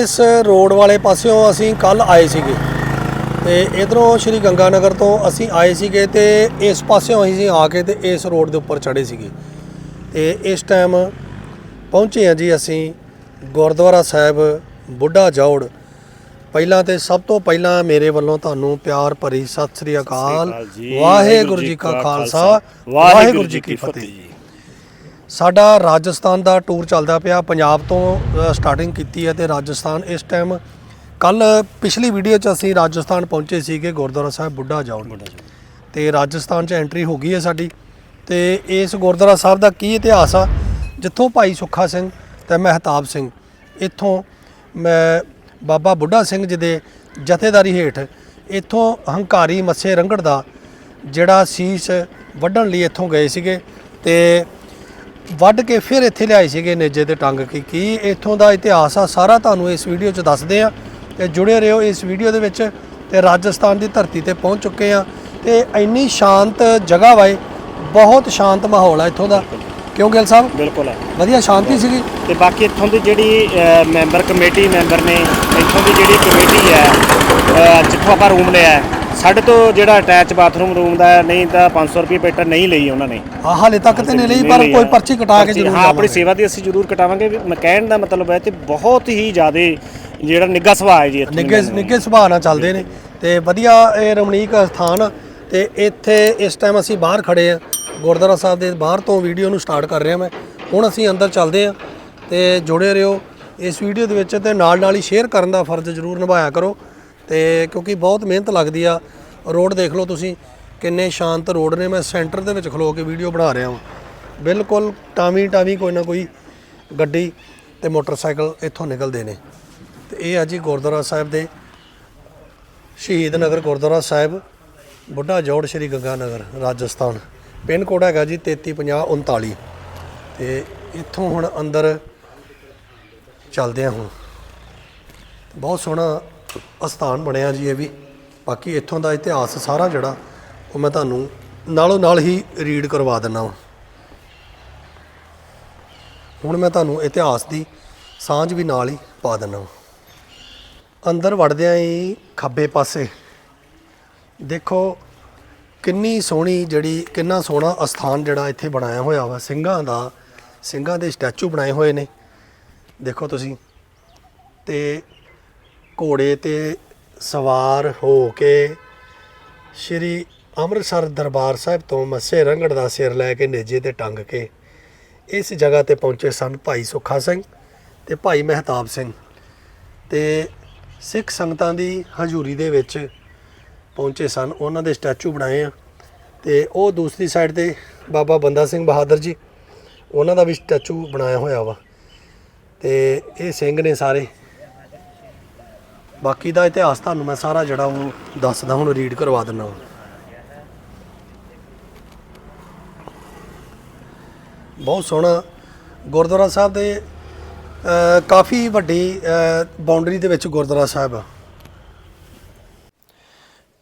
ਇਸ ਰੋਡ ਵਾਲੇ ਪਾਸਿਓਂ ਅਸੀਂ ਕੱਲ ਆਏ ਸੀਗੇ ਤੇ ਇਧਰੋਂ ਸ਼੍ਰੀ ਗੰਗਾਨਗਰ ਤੋਂ ਅਸੀਂ ਆਏ ਸੀਗੇ ਤੇ ਇਸ ਪਾਸਿਓਂ ਅਸੀਂ ਆ ਕੇ ਤੇ ਇਸ ਰੋਡ ਦੇ ਉੱਪਰ ਚੜੇ ਸੀਗੇ। ਤੇ ਇਸ ਟਾਈਮ ਪਹੁੰਚੇ ਹਾਂ ਜੀ ਅਸੀਂ ਗੁਰਦੁਆਰਾ ਸਾਹਿਬ ਬੁੱਢਾ ਜੌੜ। ਪਹਿਲਾਂ ਤੇ ਸਭ ਤੋਂ ਪਹਿਲਾਂ ਮੇਰੇ ਵੱਲੋਂ ਤੁਹਾਨੂੰ ਪਿਆਰ ਭਰੀ ਸਤਿ ਸ੍ਰੀ ਅਕਾਲ। ਵਾਹਿਗੁਰੂ ਜੀ ਕਾ ਖਾਲਸਾ। ਵਾਹਿਗੁਰੂ ਜੀ ਕੀ ਫਤਿਹ ਸਾਡਾ ਰਾਜਸਥਾਨ ਦਾ ਟੂਰ ਚੱਲਦਾ ਪਿਆ। ਪੰਜਾਬ ਤੋਂ ਸਟਾਰਟਿੰਗ ਕੀਤੀ ਹੈ ਤੇ ਰਾਜਸਥਾਨ ਇਸ ਟਾਈਮ ਕੱਲ ਪਿਛਲੀ ਵੀਡੀਓ 'ਚ ਅਸੀਂ ਰਾਜਸਥਾਨ ਪਹੁੰਚੇ ਸੀਗੇ ਗੁਰਦੁਆਰਾ ਸਾਹਿਬ ਬੁੱਢਾ ਜਾਉਣ ਤੇ ਰਾਜਸਥਾਨ 'ਚ ਐਂਟਰੀ ਹੋ ਗਈ ਹੈ ਸਾਡੀ। ਤੇ ਇਸ ਗੁਰਦੁਆਰਾ ਸਾਹਿਬ ਦਾ ਕੀ ਇਤਿਹਾਸ ਆ? ਜਿੱਥੋਂ ਭਾਈ ਸੁੱਖਾ ਸਿੰਘ ਤੇ ਮਹਿਤਾਬ ਸਿੰਘ ਇੱਥੋਂ ਮੈਂ ਬਾਬਾ ਬੁੱਢਾ ਸਿੰਘ ਜੀ ਦੇ ਜਥੇਦਾਰੀ ਹੇਠ ਇੱਥੋਂ ਹੰਕਾਰੀ ਮੱਸੇ ਰੰਗੜ ਦਾ ਜਿਹੜਾ ਸੀਸ ਵੱਢਣ ਲਈ ਇੱਥੋਂ ਗਏ ਸੀਗੇ। ਤੇ ਵੱਢ ਕੇ ਫਿਰ ਇੱਥੇ ਲਿਆਏ ਸੀਗੇ ਨੇਜੇ ਤੇ ਟੰਗ ਕੇ ਕੀ ਇੱਥੋਂ ਦਾ ਇਤਿਹਾਸ ਆ ਸਾਰਾ ਤੁਹਾਨੂੰ ਇਸ ਵੀਡੀਓ 'ਚ ਦੱਸਦੇ ਆ ਤੇ ਜੁੜੇ ਰਹੋ ਇਸ ਵੀਡੀਓ ਦੇ ਵਿੱਚ ਤੇ ਰਾਜਸਥਾਨ ਦੀ ਧਰਤੀ ਤੇ ਪਹੁੰਚ ਚੁੱਕੇ ਆ ਤੇ ਇੰਨੀ ਸ਼ਾਂਤ ਜਗ੍ਹਾ ਵਾਏ ਬਹੁਤ ਸ਼ਾਂਤ ਮਾਹੌਲ ਆ ਇੱਥੋਂ ਦਾ। ਕਿਉਂ ਗਿੱਲ ਸਾਹਿਬ? ਬਿਲਕੁਲ ਹੈ ਵਧੀਆ ਸ਼ਾਂਤੀ ਸੀਗੀ। ਤੇ ਬਾਕੀ ਇੱਥੋਂ ਦੀ ਜਿਹੜੀ ਮੈਂਬਰ ਕਮੇਟੀ ਮੈਂਬਰ ਨੇ ਇੱਥੋਂ ਦੀ ਜਿਹੜੀ ਕਮੇਟੀ ਹੈ ਜਿੱਥੋਂ ਆਪਾਂ ਰੂਮ ਲਿਆ ਹੈ, ਸਾਡੇ ਤੋਂ ਜਿਹੜਾ ਅਟੈਚ ਬਾਥਰੂਮ ਰੂਮ ਦਾ ਹੈ, ਨਹੀਂ ਤਾਂ 500 ਰੁਪਏ ਪੇਟਰ ਨਹੀਂ ਲਈ ਉਹਨਾਂ ਨੇ ਆ ਹਾਲੇ ਤੱਕ ਤੇ ਨਹੀਂ ਲਈ ਪਰ ਕੋਈ। ਪਰਚੀ ਕਟਾ ਕੇ ਪਰਚੀ- ਜ਼ਰੂਰ ਹਾਂ ਆਪਣੀ ਜਾਵਾਂਗੇ। ਸੇਵਾ ਦੀ ਅਸੀਂ ਜ਼ਰੂਰ ਕਟਾਵਾਂਗੇ ਵੀ ਮੈਂ ਕਹਿਣ ਦਾ ਮਤਲਬ ਹੈ ਤੇ ਬਹੁਤ ਹੀ ਜ਼ਿਆਦਾ ਜਿਹੜਾ ਨਿੱਘਾ ਸੁਭਾਅ ਹੈ ਜੀ ਇੱਥੋਂ ਨਿੱਗੇ। ਨਿੱਗੇ ਸੁਭਾਅ ਨਾਲ ਚੱਲਦੇ ਨੇ ਤੇ ਵਧੀਆ ਇਹ ਰਮਣੀਕ ਸਥਾਨ ਆ ਤੇ ਇੱਥੇ ਇਸ ਟਾਈਮ ਅਸੀਂ ਬਾਹਰ ਖੜੇ ਆ ਗੁਰਦੁਆਰਾ ਸਾਹਿਬ ਦੇ ਬਾਹਰ ਤੋਂ ਵੀਡੀਓ ਨੂੰ ਸਟਾਰਟ ਕਰ ਰਿਹਾ ਮੈਂ ਹੁਣ ਅਸੀਂ ਅੰਦਰ ਚੱਲਦੇ ਆ ਤੇ ਜੁੜੇ ਰਹੋ ਇਸ ਵੀਡੀਓ ਦੇ ਵਿੱਚ ਤੇ ਨਾਲ ਨਾਲ ਹੀ ਸ਼ੇਅਰ ਕਰਨ ਦਾ ਫਰਜ਼ ਜ਼ਰੂਰ ਨਿਭਾਇਆ ਕਰੋ ਤੇ ਕਿਉਂਕਿ ਬਹੁਤ ਮਿਹਨਤ ਲੱਗਦੀ ਆ। ਰੋਡ ਦੇਖ ਲਓ ਤੁਸੀਂ, ਕਿੰਨੇ ਸ਼ਾਂਤ ਰੋਡ ਨੇ। ਮੈਂ ਸੈਂਟਰ ਦੇ ਵਿੱਚ ਖਲੋ ਕੇ ਵੀਡੀਓ ਬਣਾ ਰਿਹਾ ਹਾਂ ਬਿਲਕੁਲ ਟਾਵੀ ਟਾਵੀ ਕੋਈ ਨਾ ਕੋਈ ਗੱਡੀ ਤੇ ਮੋਟਰਸਾਈਕਲ ਇੱਥੋਂ ਨਿਕਲਦੇ ਨੇ। ਤੇ ਇਹ ਆ ਜੀ ਗੁਰਦੁਆਰਾ ਸਾਹਿਬ ਦੇ ਸ਼ਹੀਦ ਨਗਰ ਗੁਰਦੁਆਰਾ ਸਾਹਿਬ, ਬੁੱਢਾ ਜੋੜ ਸ਼੍ਰੀ ਗੰਗਾ ਨਗਰ, ਰਾਜਸਥਾਨ। ਪਿੰਨ ਕੋਡ ਹੈਗਾ ਜੀ 335039 ਤੇ ਇੱਥੋਂ ਹੁਣ ਅੰਦਰ ਚੱਲਦੇ ਹਾਂ ਹੁਣ। ਬਹੁਤ ਸੋਹਣਾ ਅਸਥਾਨ ਬਣਿਆ ਜੀ ਇਹ ਵੀ। ਬਾਕੀ ਇੱਥੋਂ ਦਾ ਇਤਿਹਾਸ ਸਾਰਾ ਜਿਹੜਾ, ਉਹ ਮੈਂ ਤੁਹਾਨੂੰ ਨਾਲੋਂ ਨਾਲ ਹੀ ਰੀਡ ਕਰਵਾ ਦਿੰਦਾ ਹਾਂ ਹੁਣ ਮੈਂ ਤੁਹਾਨੂੰ ਇਤਿਹਾਸ ਦੀ ਸਾਂਝ ਵੀ ਨਾਲ ਹੀ ਪਾ ਦਿੰਦਾ ਹਾਂ ਅੰਦਰ ਵੜਦਿਆਂ ਹੀ ਖੱਬੇ ਪਾਸੇ, ਦੇਖੋ ਕਿੰਨੀ ਸੋਹਣੀ ਜਿਹੜੀ, ਕਿੰਨਾ ਸੋਹਣਾ ਅਸਥਾਨ ਜਿਹੜਾ ਇੱਥੇ ਬਣਾਇਆ ਹੋਇਆ ਵਾ। ਸਿੰਘਾਂ ਦਾ, ਸਿੰਘਾਂ ਦੇ ਸਟੈਚੂ ਬਣਾਏ ਹੋਏ ਨੇ। ਦੇਖੋ ਤੁਸੀਂ, ਤੇ ਘੋੜੇ ਤੇ ਸਵਾਰ ਹੋ ਕੇ ਸ਼੍ਰੀ ਅੰਮ੍ਰਿਤਸਰ ਦਰਬਾਰ ਸਾਹਿਬ ਤੋਂ ਮੱਸੇ ਰੰਗੜ ਦਾ ਸਿਰ ਲੈ ਕੇ ਨੇਜੇ ਤੇ ਟੰਗ ਕੇ ਇਸ ਜਗ੍ਹਾ ਤੇ ਪਹੁੰਚੇ ਸਨ ਭਾਈ ਸੁੱਖਾ ਸਿੰਘ ਤੇ ਭਾਈ ਮਹਿਤਾਬ ਸਿੰਘ ਤੇ ਸਿੱਖ ਸੰਗਤਾਂ ਦੀ ਹਜ਼ੂਰੀ ਦੇ ਵਿੱਚ ਪਹੁੰਚੇ ਸਨ। ਉਹਨਾਂ ਦੇ ਸਟੈਚੂ ਬਣਾਏ ਆ ਤੇ ਉਹ ਦੂਸਰੀ ਸਾਈਡ ਤੇ ਬਾਬਾ ਬੰਦਾ ਸਿੰਘ ਬਹਾਦਰ ਜੀ, ਉਹਨਾਂ ਦਾ ਵੀ ਸਟੈਚੂ ਬਣਾਇਆ ਹੋਇਆ ਵਾ ਤੇ ਇਹ ਸਿੰਘ ਨੇ ਸਾਰੇ ਬਾਕੀ ਦਾ ਇਤਿਹਾਸ ਤੁਹਾਨੂੰ ਮੈਂ ਸਾਰਾ ਜਿਹੜਾ ਉਹ ਦੱਸਦਾ, ਹੁਣ ਰੀਡ ਕਰਵਾ ਦਿੰਦਾ ਹਾਂ ਬਹੁਤ ਸੋਹਣਾ ਗੁਰਦੁਆਰਾ ਸਾਹਿਬ ਦੇ ਕਾਫੀ ਵੱਡੀ ਬਾਉਂਡਰੀ ਦੇ ਵਿੱਚ ਗੁਰਦੁਆਰਾ ਸਾਹਿਬ ਆ।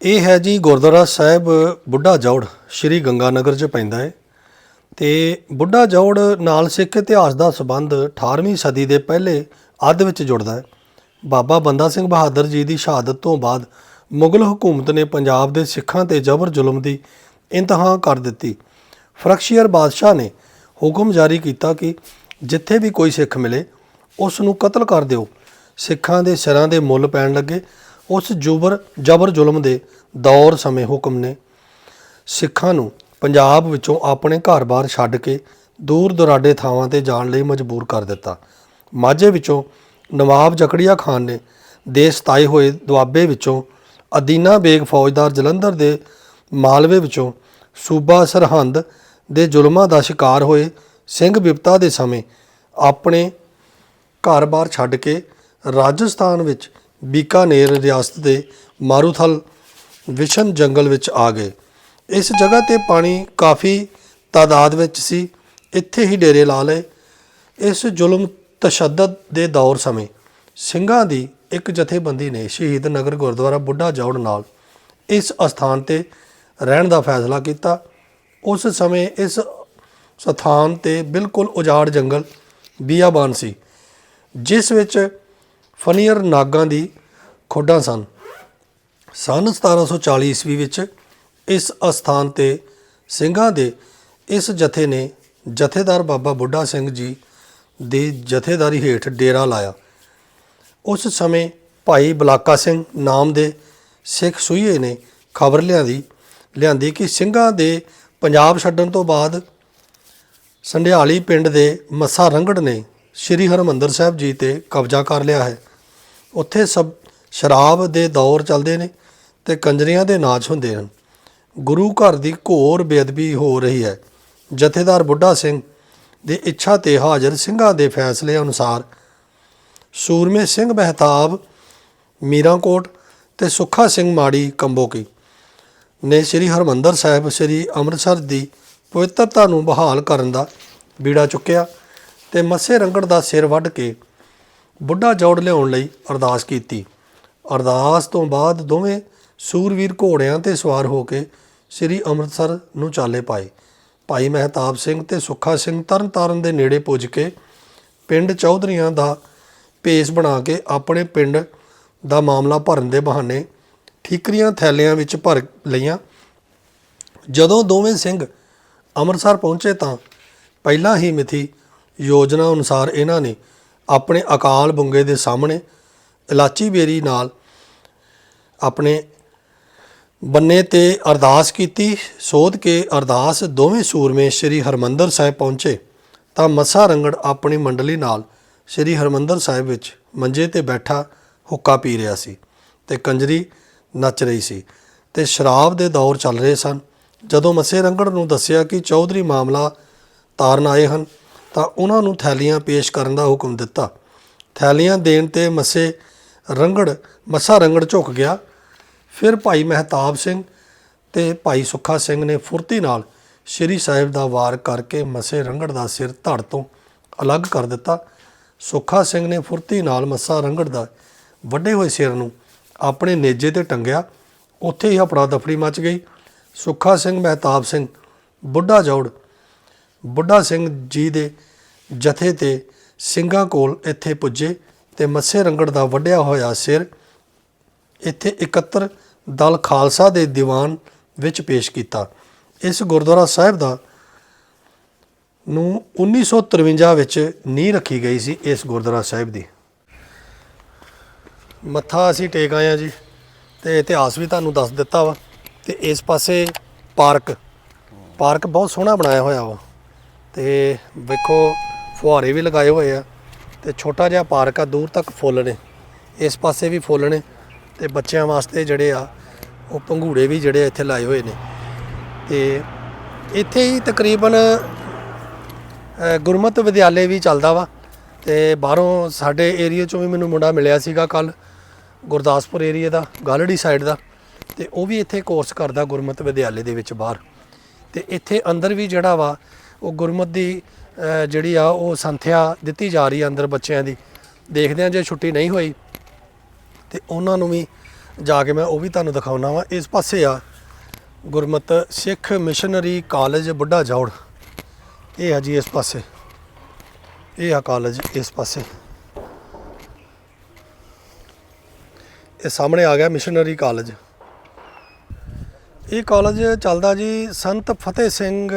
ਇਹ ਹੈ ਜੀ ਗੁਰਦੁਆਰਾ ਸਾਹਿਬ ਬੁੱਢਾ ਜੌੜ, ਸ਼੍ਰੀ ਗੰਗਾ ਨਗਰ 'ਚ ਪੈਂਦਾ ਹੈ ਤੇ ਬੁੱਢਾ ਜੌੜ ਨਾਲ ਸਿੱਖ ਇਤਿਹਾਸ ਦਾ ਸੰਬੰਧ 18ਵੀਂ ਸਦੀ ਦੇ ਪਹਿਲੇ ਅੱਧ ਵਿੱਚ ਜੁੜਦਾ ਹੈ ਬਾਬਾ ਬੰਦਾ ਸਿੰਘ ਬਹਾਦਰ ਜੀ ਦੀ ਸ਼ਹਾਦਤ ਤੋਂ ਬਾਅਦ ਮੁਗਲ ਹਕੂਮਤ ਨੇ ਪੰਜਾਬ ਦੇ ਸਿੱਖਾਂ ਤੇ ਜ਼ਬਰ ਜ਼ੁਲਮ ਦੀ ਇੰਤਹਾ ਕਰ ਦਿੱਤੀ। ਫਰਕਸ਼ੀਅਰ ਬਾਦਸ਼ਾਹ ਨੇ ਹੁਕਮ ਜਾਰੀ ਕੀਤਾ ਕਿ ਜਿੱਥੇ ਵੀ ਕੋਈ ਸਿੱਖ ਮਿਲੇ ਉਸ ਨੂੰ ਕਤਲ ਕਰ ਦਿਓ। ਸਿੱਖਾਂ ਦੇ ਸਿਰਾਂ ਦੇ ਮੁੱਲ ਪੈਣ ਲੱਗੇ। ਉਸ ਜੁਬਰ ਜ਼ਬਰ ਜ਼ੁਲਮ ਦੇ ਦੌਰ ਸਮੇਂ ਹੁਕਮ ਨੇ ਸਿੱਖਾਂ ਨੂੰ ਪੰਜਾਬ ਵਿੱਚੋਂ ਆਪਣੇ ਘਰ-ਬਾਰ ਛੱਡ ਕੇ ਦੂਰ ਦੁਰਾਡੇ ਥਾਵਾਂ ਤੇ ਜਾਣ ਲਈ ਮਜਬੂਰ ਕਰ ਦਿੱਤਾ। ਮਾਝੇ ਵਿੱਚੋਂ ਨਵਾਬ ਜਕੜੀਆ ਖਾਨ ਨੇ ਦੇ ਸਤਾਏ ਹੋਏ ਦੁਆਬੇ ਵਿੱਚੋਂ ਅਦੀਨਾ ਬੇਗ ਫੌਜਦਾਰ ਜਲੰਧਰ ਦੇ ਮਾਲਵੇ ਵਿੱਚੋਂ ਸੂਬਾ ਸਰਹੰਦ ਦੇ ਜ਼ੁਲਮਾਂ ਦਾ ਸ਼ਿਕਾਰ ਹੋਏ ਸਿੰਘ ਬਿਪਤਾ ਦੇ ਸਮੇਂ ਆਪਣੇ ਘਰ-ਬਾਰ ਛੱਡ ਕੇ ਰਾਜਸਥਾਨ ਵਿੱਚ ਬੀਕਾਨੇਰ ਰਿਆਸਤ ਦੇ ਮਾਰੂਥਲ ਵਿਸ਼ਨ ਜੰਗਲ ਵਿੱਚ ਆ ਗਏ। ਇਸ ਜਗ੍ਹਾ ਤੇ ਪਾਣੀ ਕਾਫੀ ਤਾਦਾਦ ਵਿੱਚ ਸੀ। ਇੱਥੇ ਹੀ ਡੇਰੇ ਲਾ ਲਏ। ਇਸ ਜ਼ੁਲਮ ਤਸ਼ੱਦਦ ਦੇ ਦੌਰ ਸਮੇਂ ਸਿੰਘਾਂ ਦੀ ਇੱਕ ਜਥੇਬੰਦੀ ਨੇ ਸ਼ਹੀਦ ਨਗਰ ਗੁਰਦੁਆਰਾ ਬੁੱਢਾ ਜੌੜ ਨਾਲ ਇਸ ਅਸਥਾਨ ਤੇ ਰਹਿਣ ਦਾ ਫੈਸਲਾ ਕੀਤਾ। ਉਸ ਸਮੇਂ ਇਸ ਸਥਾਨ ਤੇ ਬਿਲਕੁਲ ਉਜਾੜ ਜੰਗਲ ਬੀਆਬਾਨ ਸੀ, ਜਿਸ ਵਿੱਚ ਫਨੀਅਰ ਨਾਗਾਂ ਦੀ ਖੋਡਾਂ ਸਨ। ਸਨ 1740 ਈਸਵੀ ਵਿੱਚ ਇਸ ਅਸਥਾਨ ਤੇ ਸਿੰਘਾਂ ਦੇ ਇਸ ਜਥੇ ਨੇ ਜਥੇਦਾਰ ਬਾਬਾ ਬੁੱਢਾ ਸਿੰਘ ਜੀ ਦੀ ਜਥੇਦਾਰੀ ਹੇਠ ਡੇਰਾ ਲਾਇਆ। ਉਸ ਸਮੇਂ ਭਾਈ ਬਲਾਕਾ ਸਿੰਘ ਨਾਮ ਦੇ ਸਿੱਖ ਸੂਹੀਏ ਨੇ ਖਬਰ ਲਿਆਂਦੀ ਲਿਆਂਦੀ ਕਿ ਸਿੰਘਾਂ ਦੇ ਪੰਜਾਬ ਛੱਡਣ ਤੋਂ ਬਾਅਦ ਸੰਢਿਆਲੀ ਪਿੰਡ ਦੇ ਮੱਸਾ ਰੰਗੜ ਨੇ ਸ੍ਰੀ ਹਰਮੰਦਰ ਸਾਹਿਬ ਜੀ ਤੇ ਕਬਜ਼ਾ ਕਰ ਲਿਆ ਹੈ। ਉੱਥੇ ਸਭ ਸ਼ਰਾਬ ਦੇ ਦੌਰ ਚੱਲਦੇ ਨੇ ਤੇ ਕੰਜਰੀਆਂ ਦੇ ਨਾਚ ਹੁੰਦੇ ਹਨ। ਗੁਰੂ ਘਰ ਦੀ ਘੋਰ ਬੇਅਦਬੀ ਹੋ ਰਹੀ ਹੈ। ਜਥੇਦਾਰ ਬੁੱਢਾ ਸਿੰਘ ਦੇ ਇੱਛਾ ਤੇ ਹਾਜ਼ਰ ਸਿੰਘਾਂ ਦੇ ਫੈਸਲੇ ਅਨੁਸਾਰ ਸੂਰਮੇ ਸਿੰਘ ਮਹਿਤਾਬ, ਮੀਰਾਂਕੋਟ ਤੇ ਸੁੱਖਾ ਸਿੰਘ ਮਾੜੀ ਕੰਬੋਕੀ ਨੇ ਸ੍ਰੀ ਹਰਮੰਦਰ ਸਾਹਿਬ, ਸ੍ਰੀ ਅੰਮ੍ਰਿਤਸਰ ਦੀ ਪਵਿੱਤਰਤਾ ਨੂੰ ਬਹਾਲ ਕਰਨ ਦਾ ਬੀੜਾ ਚੁੱਕਿਆ ਤੇ ਮੱਸੇ ਰੰਗੜ ਦਾ ਸਿਰ ਵੱਢ ਕੇ ਬੁੱਢਾ ਜੋੜ ਲਿਆਉਣ ਲਈ ਅਰਦਾਸ ਕੀਤੀ। ਅਰਦਾਸ ਤੋਂ ਬਾਅਦ ਦੋਵੇਂ ਸੂਰਵੀਰ ਘੋੜਿਆਂ ਤੇ ਸਵਾਰ ਹੋ ਕੇ ਸ੍ਰੀ ਅੰਮ੍ਰਿਤਸਰ ਨੂੰ ਚਾਲੇ ਪਾਏ। ਭਾਈ ਮਹਿਤਾਬ ਸਿੰਘ ਤੇ ਸੁੱਖਾ ਸਿੰਘ ਤਰਨਤਾਰਨ ਦੇ ਨੇੜੇ ਪੁੱਜ ਕੇ ਪਿੰਡ ਚੌਧਰੀਆਂ ਦਾ ਭੇਸ ਬਣਾ ਕੇ ਆਪਣੇ ਪਿੰਡ ਦਾ ਮਾਮਲਾ ਭਰਨ ਦੇ ਬਹਾਨੇ ਠੀਕਰੀਆਂ ਥੈਲਿਆਂ ਵਿੱਚ ਭਰ ਲਈਆਂ। ਜਦੋਂ ਦੋਵੇਂ ਸਿੰਘ ਅੰਮ੍ਰਿਤਸਰ ਪਹੁੰਚੇ ਤਾਂ ਪਹਿਲਾਂ ਹੀ ਮਿਥੀ ਯੋਜਨਾ ਅਨੁਸਾਰ ਇਹਨਾਂ ਨੇ ਆਪਣੇ ਅਕਾਲ ਬੁੰਗੇ ਦੇ ਸਾਹਮਣੇ ਇਲਾਚੀ ਬੇਰੀ ਨਾਲ ਆਪਣੇ ਬੰਨੇ ਤੇ ਅਰਦਾਸ ਕੀਤੀ, ਸੋਧ ਕੇ ਅਰਦਾਸ ਦੋਵੇਂ ਸੂਰਮੇ ਸ੍ਰੀ ਹਰਮੰਦਰ ਸਾਹਿਬ ਪਹੁੰਚੇ। ਤਾਂ ਮੱਸਾ ਰੰਗੜ ਆਪਣੀ ਮੰਡਲੀ ਨਾਲ ਸ੍ਰੀ ਹਰਮੰਦਰ ਸਾਹਿਬ ਵਿੱਚ ਮੰਜੇ ਤੇ ਬੈਠਾ ਹੁੱਕਾ ਪੀ ਰਿਹਾ ਸੀ ਤੇ ਕੰਜਰੀ ਨੱਚ ਰਹੀ ਸੀ ਤੇ ਸ਼ਰਾਬ ਦੇ ਦੌਰ ਚੱਲ ਰਹੇ ਸਨ। ਜਦੋਂ ਮੱਸੇ ਰੰਗੜ ਨੂੰ ਦੱਸਿਆ ਕਿ ਚੌਧਰੀ ਮਾਮਲਾ ਤਾਰਨ ਆਏ ਹਨ, ਤਾਂ ਉਹਨਾਂ ਨੂੰ ਥੈਲੀਆਂ ਪੇਸ਼ ਕਰਨ ਦਾ ਹੁਕਮ ਦਿੱਤਾ। ਥੈਲੀਆਂ ਦੇਣ ਤੇ ਮੱਸੇ ਰੰਗੜ, ਮੱਸਾ ਰੰਗੜ ਝੁਕ ਗਿਆ ਫਿਰ ਭਾਈ ਮਹਿਤਾਬ ਸਿੰਘ ਤੇ ਭਾਈ ਸੁੱਖਾ ਸਿੰਘ ਨੇ ਫੁਰਤੀ ਨਾਲ ਸ਼੍ਰੀ ਸਾਹਿਬ ਦਾ ਵਾਰ ਕਰਕੇ ਮੱਸੇ ਰੰਗੜ ਦਾ ਸਿਰ ਧੜ ਤੋਂ ਅਲੱਗ ਕਰ ਦਿੱਤਾ। ਸੁੱਖਾ ਸਿੰਘ ਨੇ ਫੁਰਤੀ ਨਾਲ ਮੱਸਾ ਰੰਗੜ ਦਾ ਵੱਡੇ ਹੋਏ ਸਿਰ ਨੂੰ ਆਪਣੇ ਨੇਜੇ ਤੇ ਟੰਗਿਆ। ਉੱਥੇ ਹੀ ਹਪੜਾ ਦਫੜੀ ਮਚ ਗਈ। ਸੁੱਖਾ ਸਿੰਘ, ਮਹਿਤਾਬ ਸਿੰਘ, ਬੁੱਢਾ ਜੋੜ, ਬੁੱਢਾ ਸਿੰਘ ਜੀ ਦੇ ਜਥੇ ਤੇ ਸਿੰਘਾਂ ਕੋਲ ਇੱਥੇ ਪੁੱਜੇ ਤੇ ਮੱਸੇ ਰੰਗੜ ਦਾ ਵੱਡਿਆ ਹੋਇਆ ਸਿਰ ਇੱਥੇ ਇਕੱਤਰ ਦਲ ਖਾਲਸਾ ਦੇ ਦੀਵਾਨ ਵਿੱਚ ਪੇਸ਼ ਕੀਤਾ। ਇਸ ਗੁਰਦੁਆਰਾ ਸਾਹਿਬ ਦਾ ਨੂੰ 1953 ਵਿੱਚ ਨੀਂਹ ਰੱਖੀ ਗਈ ਸੀ ਇਸ ਗੁਰਦੁਆਰਾ ਸਾਹਿਬ ਦੀ। ਮੱਥਾ ਅਸੀਂ ਟੇਕ ਆਏ ਆ ਜੀ ਤੇ ਇਤਿਹਾਸ ਵੀ ਤੁਹਾਨੂੰ ਦੱਸ ਦਿੱਤਾ ਵਾ ਤੇ ਇਸ ਪਾਸੇ ਪਾਰਕ ਪਾਰਕ ਬਹੁਤ ਸੋਹਣਾ ਬਣਾਇਆ ਹੋਇਆ ਵਾ। ਤੇ ਵੇਖੋ, ਫੁਹਾਰੇ ਵੀ ਲਗਾਏ ਹੋਏ ਆ ਤੇ ਛੋਟਾ ਜਿਹਾ ਪਾਰਕ ਆ, ਦੂਰ ਤੱਕ ਫੁੱਲ ਨੇ। ਇਸ ਪਾਸੇ ਵੀ ਫੁੱਲ ਨੇ। ਤੇ ਬੱਚਿਆਂ ਵਾਸਤੇ ਜਿਹੜੇ ਆ ਉਹ ਪੰਘੂੜੇ ਵੀ ਜਿਹੜੇ ਇੱਥੇ ਲਾਏ ਹੋਏ ਨੇ। ਤੇ ਇੱਥੇ ਹੀ ਤਕਰੀਬਨ ਅ, ਗੁਰਮਤਿ ਵਿਦਿਆਲੇ ਵੀ ਚੱਲਦਾ ਵਾ। ਤੇ ਬਾਹਰੋਂ ਸਾਡੇ ਏਰੀਆ ਚੋਂ ਵੀ ਮੈਨੂੰ ਮੁੰਡਾ ਮਿਲਿਆ ਸੀਗਾ ਕੱਲ ਗੁਰਦਾਸਪੁਰ ਏਰੀਆ ਦਾ ਗਾਲੜੀ ਸਾਈਡ ਦਾ। ਤੇ ਉਹ ਵੀ ਇੱਥੇ ਕੋਰਸ ਕਰਦਾ ਗੁਰਮਤਿ ਵਿਦਿਆਲੇ ਦੇ ਵਿੱਚ ਬਾਹਰ। ਤੇ ਇੱਥੇ ਅੰਦਰ ਵੀ ਜਿਹੜਾ ਵਾ ਉਹ ਗੁਰਮਤ ਦੀ ਜਿਹੜੀ ਆ ਉਹ ਸੰਥਿਆ ਦਿੱਤੀ ਜਾ ਰਹੀ ਆ ਅੰਦਰ ਬੱਚਿਆਂ ਦੀ। ਦੇਖਦੇ ਆ ਜੇ ਛੁੱਟੀ ਨਹੀਂ ਹੋਈ ਤੇ ਉਹਨਾਂ ਨੂੰ ਵੀ ਜਾ ਕੇ ਮੈਂ ਉਹ ਵੀ ਤੁਹਾਨੂੰ ਦਿਖਾਉਣਾ ਵਾ। ਇਸ ਪਾਸੇ ਆ ਗੁਰਮਤ ਸਿੱਖ ਮਿਸ਼ਨਰੀ ਕਾਲਜ ਬੁੱਢਾ ਜੌੜ। ਇਹ ਆ ਜੀ ਇਸ ਪਾਸੇ। ਇਹ ਆ ਕਾਲਜ ਇਸ ਪਾਸੇ। ਇਹ ਸਾਹਮਣੇ ਆ ਗਿਆ ਮਿਸ਼ਨਰੀ ਕਾਲਜ। ਇਹ ਕਾਲਜ ਚੱਲਦਾ ਜੀ Sant Fateh Singh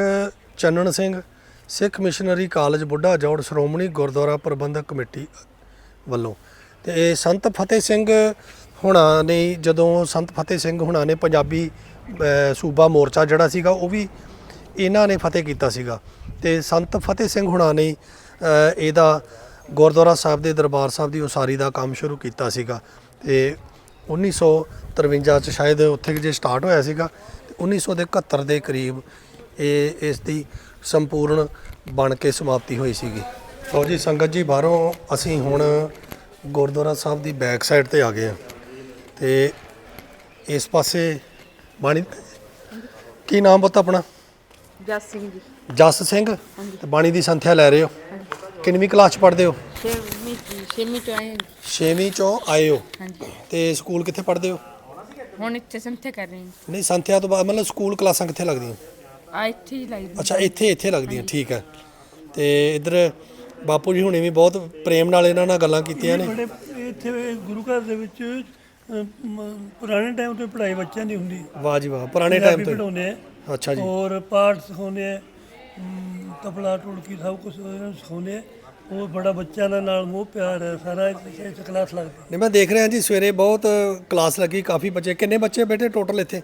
Channan Singh, Sikh missionary college Buddha Jor Shiromani Gurdwara Prabandhak committee ਵੱਲੋਂ। ਤੇ ਸੰਤ ਫਤਿਹ ਸਿੰਘ ਹੁਣਾਂ ਨੇ ਜਦੋਂ ਸੰਤ ਫਤਿਹ ਸਿੰਘ ਹੁਣਾਂ ਨੇ ਪੰਜਾਬੀ ਸੂਬਾ ਮੋਰਚਾ ਜਿਹੜਾ ਸੀਗਾ, ਉਹ ਵੀ ਇਹਨਾਂ ਨੇ ਫਤਿਹ ਕੀਤਾ ਸੀਗਾ। ਤੇ ਸੰਤ ਫਤਿਹ ਸਿੰਘ ਹੁਣਾਂ ਨੇ ਇਹਦਾ ਗੁਰਦੁਆਰਾ ਸਾਹਿਬ ਦੇ ਦਰਬਾਰ ਸਾਹਿਬ ਦੀ ਉਸਾਰੀ ਦਾ ਕੰਮ ਸ਼ੁਰੂ ਕੀਤਾ ਸੀਗਾ। ਤੇ 1953 ਚ ਸ਼ਾਇਦ ਉੱਥੇ ਜੇ ਸਟਾਰਟ ਹੋਇਆ ਸੀਗਾ, ਤੇ 1971 ਦੇ ਕਰੀਬ ਇਹ, ਇਸ ਦੀ ਸੰਪੂਰਨ ਬਣ ਕੇ ਸਮਾਪਤੀ ਹੋਈ ਸੀਗੀ। ਲਓ ਜੀ, ਸੰਗਤ ਜੀ, ਬਾਹਰੋਂ ਅਸੀਂ ਹੁਣ ਗੁਰਦੁਆਰਾ ਸਾਹਿਬ ਦੀ ਬੈਕ ਸਾਈਡ ਤੇ ਆ ਗਏ ਹਾਂ ਤੇ ਇਸ ਪਾਸੇ ਬਾਣੀ ਕੀ ਨਾਮ ਪੁੱਤ ਆਪਣਾ? ਜਸ ਸਿੰਘ ਜੀ। ਜਸ ਸਿੰਘ? ਤੇ ਬਾਣੀ ਦੀ ਸੰਥਿਆ ਲੈ ਰਹੇ ਹੋ? ਕਿੰਨਵੀਂ ਕਲਾਸ ਚ ਪੜ੍ਹਦੇ ਹੋ? ਛੇਵੀਂ ਛੇਵੀਂ ਤੋਂ ਆਏ ਹਾਂ ਜੀ। 6ਵੀਂ ਚੋਂ ਆਏ ਹੋ? ਹਾਂਜੀ। ਤੇ ਸਕੂਲ ਕਿੱਥੇ ਪੜ੍ਹਦੇ ਹੋ? ਹੁਣ ਇੱਥੇ ਸੰਥੇ ਕਰ ਰਹੇ ਹਾਂ। ਨਹੀਂ ਸੰਥਿਆ ਤੋਂ ਬਾਅਦ ਮਤਲਬ ਸਕੂਲ ਕਲਾਸਾਂ ਕਿੱਥੇ ਲੱਗਦੀਆਂ? ਆ ਇੱਥੇ ਹੀ ਲਾਈ ਅੱਛਾ ਇੱਥੇ ਇੱਥੇ ਲੱਗਦੀਆਂ ਠੀਕ ਹੈ। ਤੇ ਇਧਰ ਬਾਪੂ ਜੀ ਹੁਣੇ ਵੀ ਬਹੁਤ ਪ੍ਰੇਮ ਨਾਲ ਇਹਨਾਂ ਨਾਲ ਗੱਲਾਂ ਕੀਤੀਆਂ ਨੇ। ਬੜੇ ਇੱਥੇ ਗੁਰੂ ਘਰ ਦੇ ਵਿੱਚ ਮ- ਪੁਰਾਣੇ ਟਾਈਮ ਤੋਂ ਪੜ੍ਹਾਈ ਬੱਚਿਆਂ ਦੀ ਹੁੰਦੀ। ਵਾਹ ਜੀ ਵਾਹ ਪੁਰਾਣੇ ਟਾਈਮ ਤੋਂ। ਪੜਾਉਂਦੇ ਆ। ਅੱਛਾ ਜੀ। ਔਰ ਪਾਠ ਸਿਖਾਉਂਦੇ ਆ। ਅਮ, ਤਬਲਾ ਢੋਲਕੀ ਸਭ ਕੁਝ ਸਿਖਾਉਂਦੇ ਆ। ਉਹ ਬੜਾ ਬੱਚਿਆਂ ਦੇ ਨਾਲ ਮੋਹ ਪਿਆਰ ਹੈ ਸਾਰਾ ਇੱਥੇ ਇੱਥੇ ਕਲਾਸ ਲੱਗਦੀ ਨਹੀਂ ਮੈਂ ਦੇਖ ਰਿਹਾ ਜੀ ਸਵੇਰੇ ਬਹੁਤ ਕਲਾਸ ਲੱਗੀ ਕਾਫੀ ਬੱਚੇ। ਕਿੰਨੇ ਬੱਚੇ ਬੇਟੇ ਟੋਟਲ ਇੱਥੇ?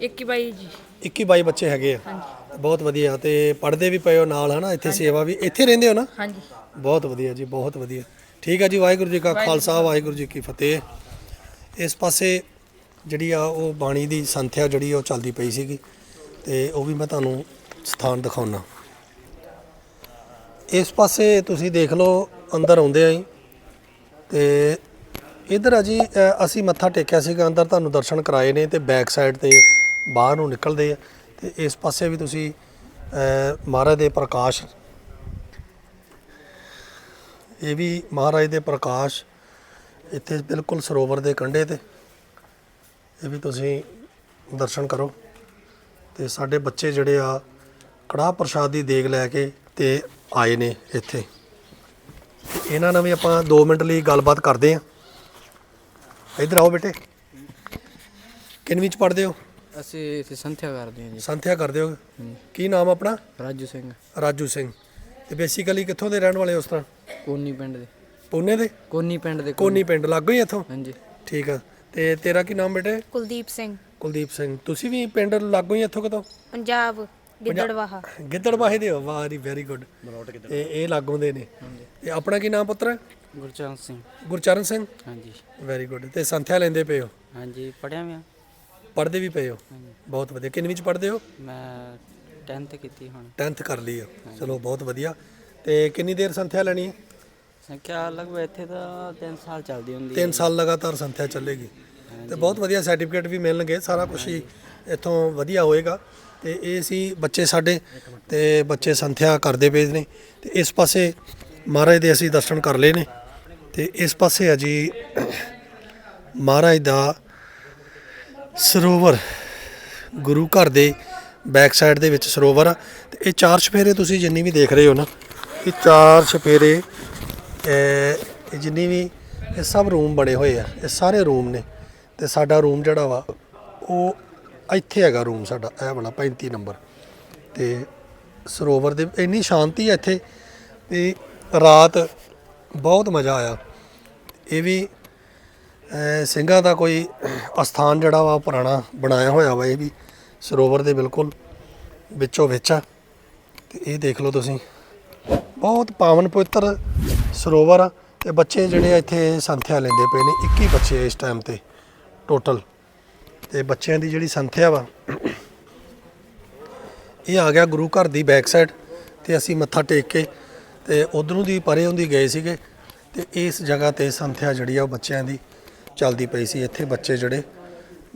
ਇੱਕ ਹੀ ਬਾਈ ਜੀ। 21 22 ਬੱਚੇ ਹੈਗੇ ਆ। ਬਹੁਤ ਵਧੀਆ ਤੇ ਪੜ੍ਹਦੇ ਵੀ ਪਏ ਹੋ ਨਾਲ ਹਨਾ? ਇੱਥੇ ਸੇਵਾ ਵੀ ਇੱਥੇ ਰਹਿੰਦੇ ਹੋ ਨਾ? ਹਾਂਜੀ। ਬਹੁਤ ਵਧੀਆ ਜੀ ਬਹੁਤ ਵਧੀਆ। ਠੀਕ ਹੈ ਜੀ ਵਾਹਿਗੁਰੂ ਜੀ ਕਾ ਖਾਲਸਾ ਵਾਹਿਗੁਰੂ ਜੀ ਕੀ ਫਤਿਹ। ਇਸ ਪਾਸੇ ਜਿਹੜੀ ਆ ਉਹ ਬਾਣੀ ਦੀ ਸੰਥਿਆ ਜਿਹੜੀ ਉਹ ਚੱਲਦੀ ਪਈ ਸੀਗੀ ਤੇ ਉਹ ਵੀ ਮੈਂ ਤੁਹਾਨੂੰ ਸਥਾਨ ਦਿਖਾਉਣਾ ਇਸ ਪਾਸੇ ਤੁਸੀਂ ਦੇਖ ਲਓ ਅੰਦਰ ਆਉਂਦੇ ਆਂ ਤੇ ਇਧਰ ਆ ਜੀ ਅਸੀਂ ਮੱਥਾ ਟੇਕਿਆ ਸੀਗਾ ਅੰਦਰ ਤੁਹਾਨੂੰ ਦਰਸ਼ਨ ਕਰਾਏ ਨੇ ਤੇ ਬੈਕ ਸਾਈਡ ਤੇ ਬਾਹਰ ਨੂੰ ਨਿਕਲਦੇ ਆ। ਤੇ ਇਸ ਪਾਸੇ ਵੀ ਤੁਸੀਂ ਮਹਾਰਾਜ ਦੇ ਪ੍ਰਕਾਸ਼ ਇਹ ਵੀ ਮਹਾਰਾਜ ਦੇ ਪ੍ਰਕਾਸ਼ ਇੱਥੇ ਬਿਲਕੁਲ ਸਰੋਵਰ ਦੇ ਕੰਢੇ ਤੇ। ਇਹ ਵੀ ਤੁਸੀਂ ਦਰਸ਼ਨ ਕਰੋ। ਤੇ ਸਾਡੇ ਬੱਚੇ ਜਿਹੜੇ ਆ, ਕੜਾਹ ਪ੍ਰਸ਼ਾਦ ਦੀ ਦੇਗ ਲੈ ਕੇ ਤੇ ਆਏ ਨੇ ਇੱਥੇ। ਤੇ ਇਹਨਾਂ ਨਾਲ ਵੀ ਆਪਾਂ 2 ਮਿੰਟ ਲਈ ਗੱਲਬਾਤ ਕਰਦੇ ਆ ਇੱਧਰ ਆਓ ਬੇਟੇ। ਕਿੰਨਵੀਂ ਚ ਪੜ੍ਹਦੇ ਹੋ? ਅਸੀਂ ਇੱਥੇ ਸੰਥਿਆ ਕਰਦੇ ਹਾਂ ਜੀ। ਸੰਥਿਆ ਕਰਦੇ ਹੋ। ਕੀ ਨਾਮ ਆਪਣਾ? ਰਾਜੂ ਸਿੰਘ। ਰਾਜੂ ਸਿੰਘ। ਤੇ ਬੇਸਿਕਲੀ ਕਿੱਥੋਂ ਦੇ ਰਹਿਣ ਵਾਲੇ ਹੋ ਉਸ ਤਰ੍ਹਾਂ? ਕੋਨੀ ਪਿੰਡ ਦੇ। ਪੂਨੇ ਦੇ? ਕੋਨੀ ਪਿੰਡ ਦੇ ਕੋਨੀ। ਪਿੰਡ ਲੱਗੋ ਹੀ ਇੱਥੋਂ? ਹਾਂਜੀ। ਠੀਕ ਆ। ਤੇ ਤੇਰਾ ਕੀ ਨਾਮ ਬੇਟੇ? ਕੁਲਦੀਪ ਸਿੰਘ। ਕੁਲਦੀਪ ਸਿੰਘ। ਤੁਸੀਂ ਵੀ ਪਿੰਡ ਲੱਗੋ ਹੀ ਇੱਥੋਂ ਕਿਤੋਂ? ਪੰਜਾਬ ਗਿੱਦੜਵਾਹਾ। ਗਿੱਦੜਬਾਹੇ ਦੇ ਹੋ। ਵਾਹ ਜੀ ਵੈਰੀ ਗੁੱਡ ਤੇ ਇਹ ਲਾਗੋਂ ਦੇ ਨੇ। ਤੇ ਆਪਣਾ ਕੀ ਨਾਮ ਪੁੱਤਰ? ਗੁਰਚਰਨ ਸਿੰਘ। ਗੁਰਚਰਨ ਸਿੰਘ? ਹਾਂਜੀ। ਵੈਰੀ ਗੁੱਡ ਤੇ ਸੰਥਿਆ ਲੈਂਦੇ ਪਏ ਹੋ? ਹਾਂਜੀ ਪੜਿਆ ਮੈਂ ਪੜ੍ਹਦੇ ਵੀ ਪਏ ਹੋ? ਬਹੁਤ ਵਧੀਆ। ਕਿੰਨਵੀਂ ਚ ਪੜ੍ਹਦੇ ਹੋ? ਮੈਂ 10th ਕੀਤੀ ਹੁਣ। 10th ਕਰ ਲਈ ਆ। ਚਲੋ ਬਹੁਤ ਵਧੀਆ। ਤੇ ਕਿੰਨੀ ਦੇਰ ਸੰਥਿਆ ਲੈਣੀ ਹੈ? ਸੰਖਿਆ ਲਗਭਗ ਇੱਥੇ ਤਾਂ 3 ਸਾਲ ਚੱਲਦੀ ਹੁੰਦੀ 3 ਸਾਲ ਲਗਾਤਾਰ ਸੰਥਿਆ ਚੱਲੇਗੀ। ਤੇ ਬਹੁਤ ਵਧੀਆ ਸਰਟੀਫਿਕੇਟ ਵੀ ਮਿਲਣਗੇ। ਸਾਰਾ ਕੁਝ ਹੀ ਇੱਥੋਂ ਵਧੀਆ ਹੋਏਗਾ। ਤੇ ਇਹ ਸੀ ਬੱਚੇ ਸਾਡੇ। ਤੇ ਬੱਚੇ ਸੰਥਿਆ ਕਰਦੇ ਪਏ ਨੇ। ਤੇ ਇਸ ਪਾਸੇ ਮਹਾਰਾਜ ਦੇ ਅਸੀਂ ਦਰਸ਼ਨ ਕਰ ਲਏ ਨੇ। ਤੇ ਇਸ ਪਾਸੇ ਆ ਜੀ ਮਹਾਰਾਜ ਦਾ ਸਰੋਵਰ, ਗੁਰੂ ਘਰ ਦੇ ਬੈਕ ਸਾਈਡ ਦੇ ਵਿੱਚ ਸਰੋਵਰ ਆ। ਤੇ ਇਹ ਚਾਰ ਛਪੇਰੇ ਤੁਸੀਂ ਜਿੰਨੀ ਵੀ ਦੇਖ ਰਹੇ ਹੋ ਨਾ, ਇਹ ਚਾਰ ਛਪੇਰੇ ਇਹ ਇਹ ਜਿੰਨੀ ਵੀ, ਇਹ ਸਭ ਰੂਮ ਬਣੇ ਹੋਏ ਆ। ਇਹ ਸਾਰੇ ਰੂਮ ਨੇ। ਤੇ ਸਾਡਾ ਰੂਮ ਜਿਹੜਾ ਵਾ, ਉਹ ਇੱਥੇ ਹੈਗਾ ਰੂਮ ਸਾਡਾ। ਇਹ ਵਾਲਾ 35 ਨੰਬਰ। ਤੇ ਸਰੋਵਰ ਦੇ, ਇੰਨੀ ਸ਼ਾਂਤੀ ਹੈ ਇੱਥੇ। ਤੇ ਰਾਤ ਬਹੁਤ ਮਜ਼ਾ ਆਇਆ। ਇਹ ਵੀ ਸਿੰਘਾਂ ਦਾ ਕੋਈ ਅਸਥਾਨ ਜਿਹੜਾ ਵਾ ਉਹ ਪੁਰਾਣਾ ਬਣਾਇਆ ਹੋਇਆ ਵਾ ਇਹ ਵੀ ਸਰੋਵਰ ਦੇ ਬਿਲਕੁਲ ਵਿੱਚੋਂ ਵਿੱਚ ਆ। ਤੇ ਇਹ ਦੇਖ ਲਓ ਤੁਸੀਂ। ਬਹੁਤ ਪਾਵਨ ਪਵਿੱਤਰ ਸਰੋਵਰ ਆ ਤੇ ਬੱਚੇ ਜਿਹੜੇ ਆ ਇੱਥੇ ਸੰਥਿਆ ਲੈਂਦੇ ਪਏ ਨੇ 21 ਬੱਚੇ ਇਸ ਟਾਈਮ ਤੇ ਟੋਟਲ ਤੇ ਬੱਚਿਆਂ ਦੀ ਜਿਹੜੀ ਸੰਥਿਆ ਵਾ, ਇਹ ਆ ਗਿਆ ਗੁਰੂ ਘਰ ਦੀ ਬੈਕ ਸਾਈਡ ਤੇ ਅਸੀਂ ਮੱਥਾ ਟੇਕ ਕੇ ਤੇ ਉਧਰੋਂ ਦੀ ਪਰੇ ਹੁੰਦੀ ਗਏ ਸੀਗੇ ਤੇ ਇਸ ਜਗ੍ਹਾ ਤੇ ਸੰਥਿਆ ਜਿਹੜੀ ਆ ਉਹ ਬੱਚਿਆਂ ਦੀ ਚੱਲਦੀ ਪਈ ਸੀ ਇੱਥੇ ਬੱਚੇ ਜਿਹੜੇ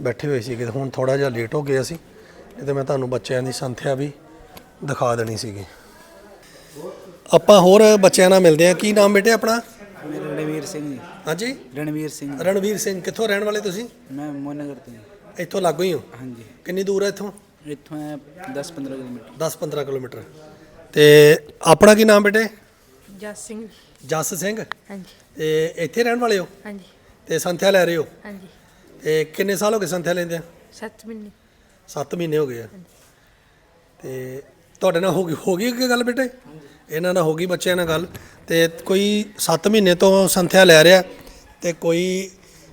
ਬੈਠੇ ਹੋਏ ਸੀਗੇ ਹੁਣ ਥੋੜਾ ਜਿਹਾ ਲੇਟ ਹੋ ਗਏ ਅਸੀਂ ਨਹੀਂ ਤੇ ਮੈਂ ਤੁਹਾਨੂੰ ਬੱਚਿਆਂ ਦੀ ਸੰਥਿਆ ਵੀ ਦਿਖਾ ਦੇਣੀ ਸੀਗੀ। ਆਪਾਂ ਹੋਰ ਬੱਚਿਆਂ ਨਾਲ ਮਿਲਦੇ ਆ ਕੀ ਨਾਮ ਬੇਟੇ ਆਪਣਾ? ਮੇਰਾ ਰਣਵੀਰ ਸਿੰਘ ਜੀ। ਹਾਂਜੀ? ਰਣਵੀਰ ਸਿੰਘ ਰਣਵੀਰ ਸਿੰਘ ਕਿੱਥੋਂ ਰਹਿਣ ਵਾਲੇ ਤੁਸੀਂ? ਮੈਂ ਮੋਨਗਰ ਤੋਂ ਇੱਥੋਂ ਲਾਗੋ ਹੀ ਹੋ? ਹਾਂਜੀ। ਕਿੰਨੀ ਦੂਰ ਹੈ ਇੱਥੋਂ? ਇੱਥੋਂ ਹੈ 10-15 ਕਿਲੋਮੀਟਰ। 10-15 ਕਿਲੋਮੀਟਰ। ਤੇ ਆਪਣਾ ਕੀ ਨਾਮ ਬੇਟੇ? ਜਸ ਸਿੰਘ। ਜਸ ਸਿੰਘ? ਹਾਂਜੀ। ਤੇ ਇੱਥੇ ਰਹਿਣ ਵਾਲੇ ਹੋ? ਹਾਂਜੀ। ਤੇ ਸੰਥਿਆ ਲੈ ਰਹੇ ਹੋ? ਹਾਂਜੀ। ਤੇ ਕਿੰਨੇ ਸਾਲ ਹੋ ਗਏ ਸੰਥਿਆ ਲੈਂਦੇ ਆ 7 ਮਹੀਨੇ। 7 ਮਹੀਨੇ ਹੋ ਗਏ ਆ। ਤੇ ਤੁਹਾਡੇ ਨਾਲ ਹੋ ਗਈ ਹੋ ਗਈ ਕੀ ਗੱਲ ਬੇਟੇ? ਇਹਨਾਂ ਨਾਲ ਹੋ ਗਈ ਬੱਚਿਆਂ ਨਾਲ ਗੱਲ। ਤੇ ਕੋਈ 7 ਮਹੀਨੇ ਤੋਂ ਸੰਥਿਆ ਲੈ ਰਿਹਾ ਤੇ ਕੋਈ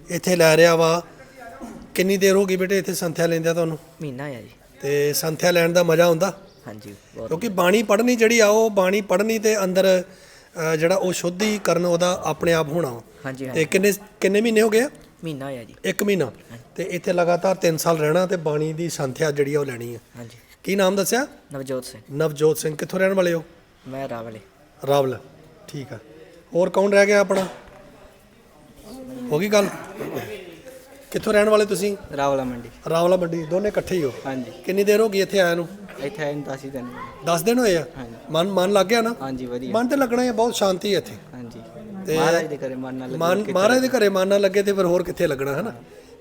ਇੱਥੇ ਲੈ ਰਿਹਾ ਵਾ। ਕਿੰਨੀ ਦੇਰ ਹੋ ਗਈ ਬੇਟੇ ਇੱਥੇ ਸੰਥਿਆ ਲੈਂਦਿਆਂ ਤੁਹਾਨੂੰ? ਮਹੀਨਾ ਹੈ ਜੀ। ਤੇ ਸੰਥਿਆ ਲੈਣ ਦਾ ਮਜ਼ਾ ਆਉਂਦਾ? ਹਾਂਜੀ ਬਹੁਤ ਕਿਉਂਕਿ ਬਾਣੀ ਪੜ੍ਹਨੀ ਜਿਹੜੀ ਆ ਉਹ ਬਾਣੀ ਪੜ੍ਹਨੀ ਤੇ ਅੰਦਰ ਅ, ਜਿਹੜਾ ਉਹ ਸ਼ੁੱਧੀਕਰਨ ਉਹਦਾ ਆਪਣੇ ਆਪ ਹੋਣਾ ਵਾ। ਹਾਂਜੀ ਤੇ ਕਿੰਨੇ ਕਿੰਨੇ ਮਹੀਨੇ ਹੋ ਗਏ ਆ? ਮਹੀਨਾ ਹੋਇਆ ਜੀ। ਇੱਕ ਮਹੀਨਾ। ਤੇ ਇੱਥੇ ਲਗਾਤਾਰ 3 ਸਾਲ ਰਹਿਣਾ ਤੇ ਬਾਣੀ ਦੀ ਸੰਥਿਆ ਜਿਹੜੀ ਆ ਉਹ ਲੈਣੀ ਹੈ ਹਾਂਜੀ। ਕੀ ਨਾਮ ਦੱਸਿਆ? ਨਵਜੋਤ ਸਿੰਘ। ਨਵਜੋਤ ਸਿੰਘ। ਕਿੱਥੋਂ ਰਹਿਣ ਵਾਲੇ ਹੋ? ਮੈਂ ਰਾਵਲੇ। ਰਾਵਲ। ਠੀਕ ਆ। ਹੋਰ ਕੌਣ ਰਹਿ ਗਿਆ ਆਪਣਾ? ਹੋ ਗਈ ਗੱਲ? ਕਿੱਥੋਂ ਰਹਿਣ ਵਾਲੇ ਤੁਸੀਂ? ਰਾਵਲਾ ਮੰਡੀ। ਰਾਵਲਾ ਮੰਡੀ ਦੋਨੇ ਇਕੱਠੇ ਹੀ ਹੋ? ਹਾਂਜੀ। ਕਿੰਨੀ ਦੇਰ ਹੋ ਗਈ ਇੱਥੇ ਆਇਆ ਨੂੰ? ਇੱਥੇ ਆਏ ਨੂੰ ਦਸ ਹੀ ਦਿਨ 10 ਦਿਨ ਹੋਏ ਆ? ਹਾਂਜੀ। ਮਨ ਮਨ ਲੱਗ ਗਿਆ ਨਾ? ਹਾਂਜੀ ਵਧੀਆ। ਮਨ ਤੇ ਲੱਗਣਾ ਹੈ ਬਹੁਤ ਸ਼ਾਂਤੀ ਹੈ ਇੱਥੇ। ਹਾਂਜੀ। ਤੇ ਮਹਾਰਾਜ ਦੇ ਘਰੇ ਮਨ ਨਾਲ ਮਨ ਮਹਾਰਾਜ ਦੇ ਘਰੇ ਮਨ ਨਾ ਲੱਗੇ ਤੇ ਫਿਰ ਹੋਰ ਕਿੱਥੇ ਲੱਗਣਾ ਹੈ ਨਾ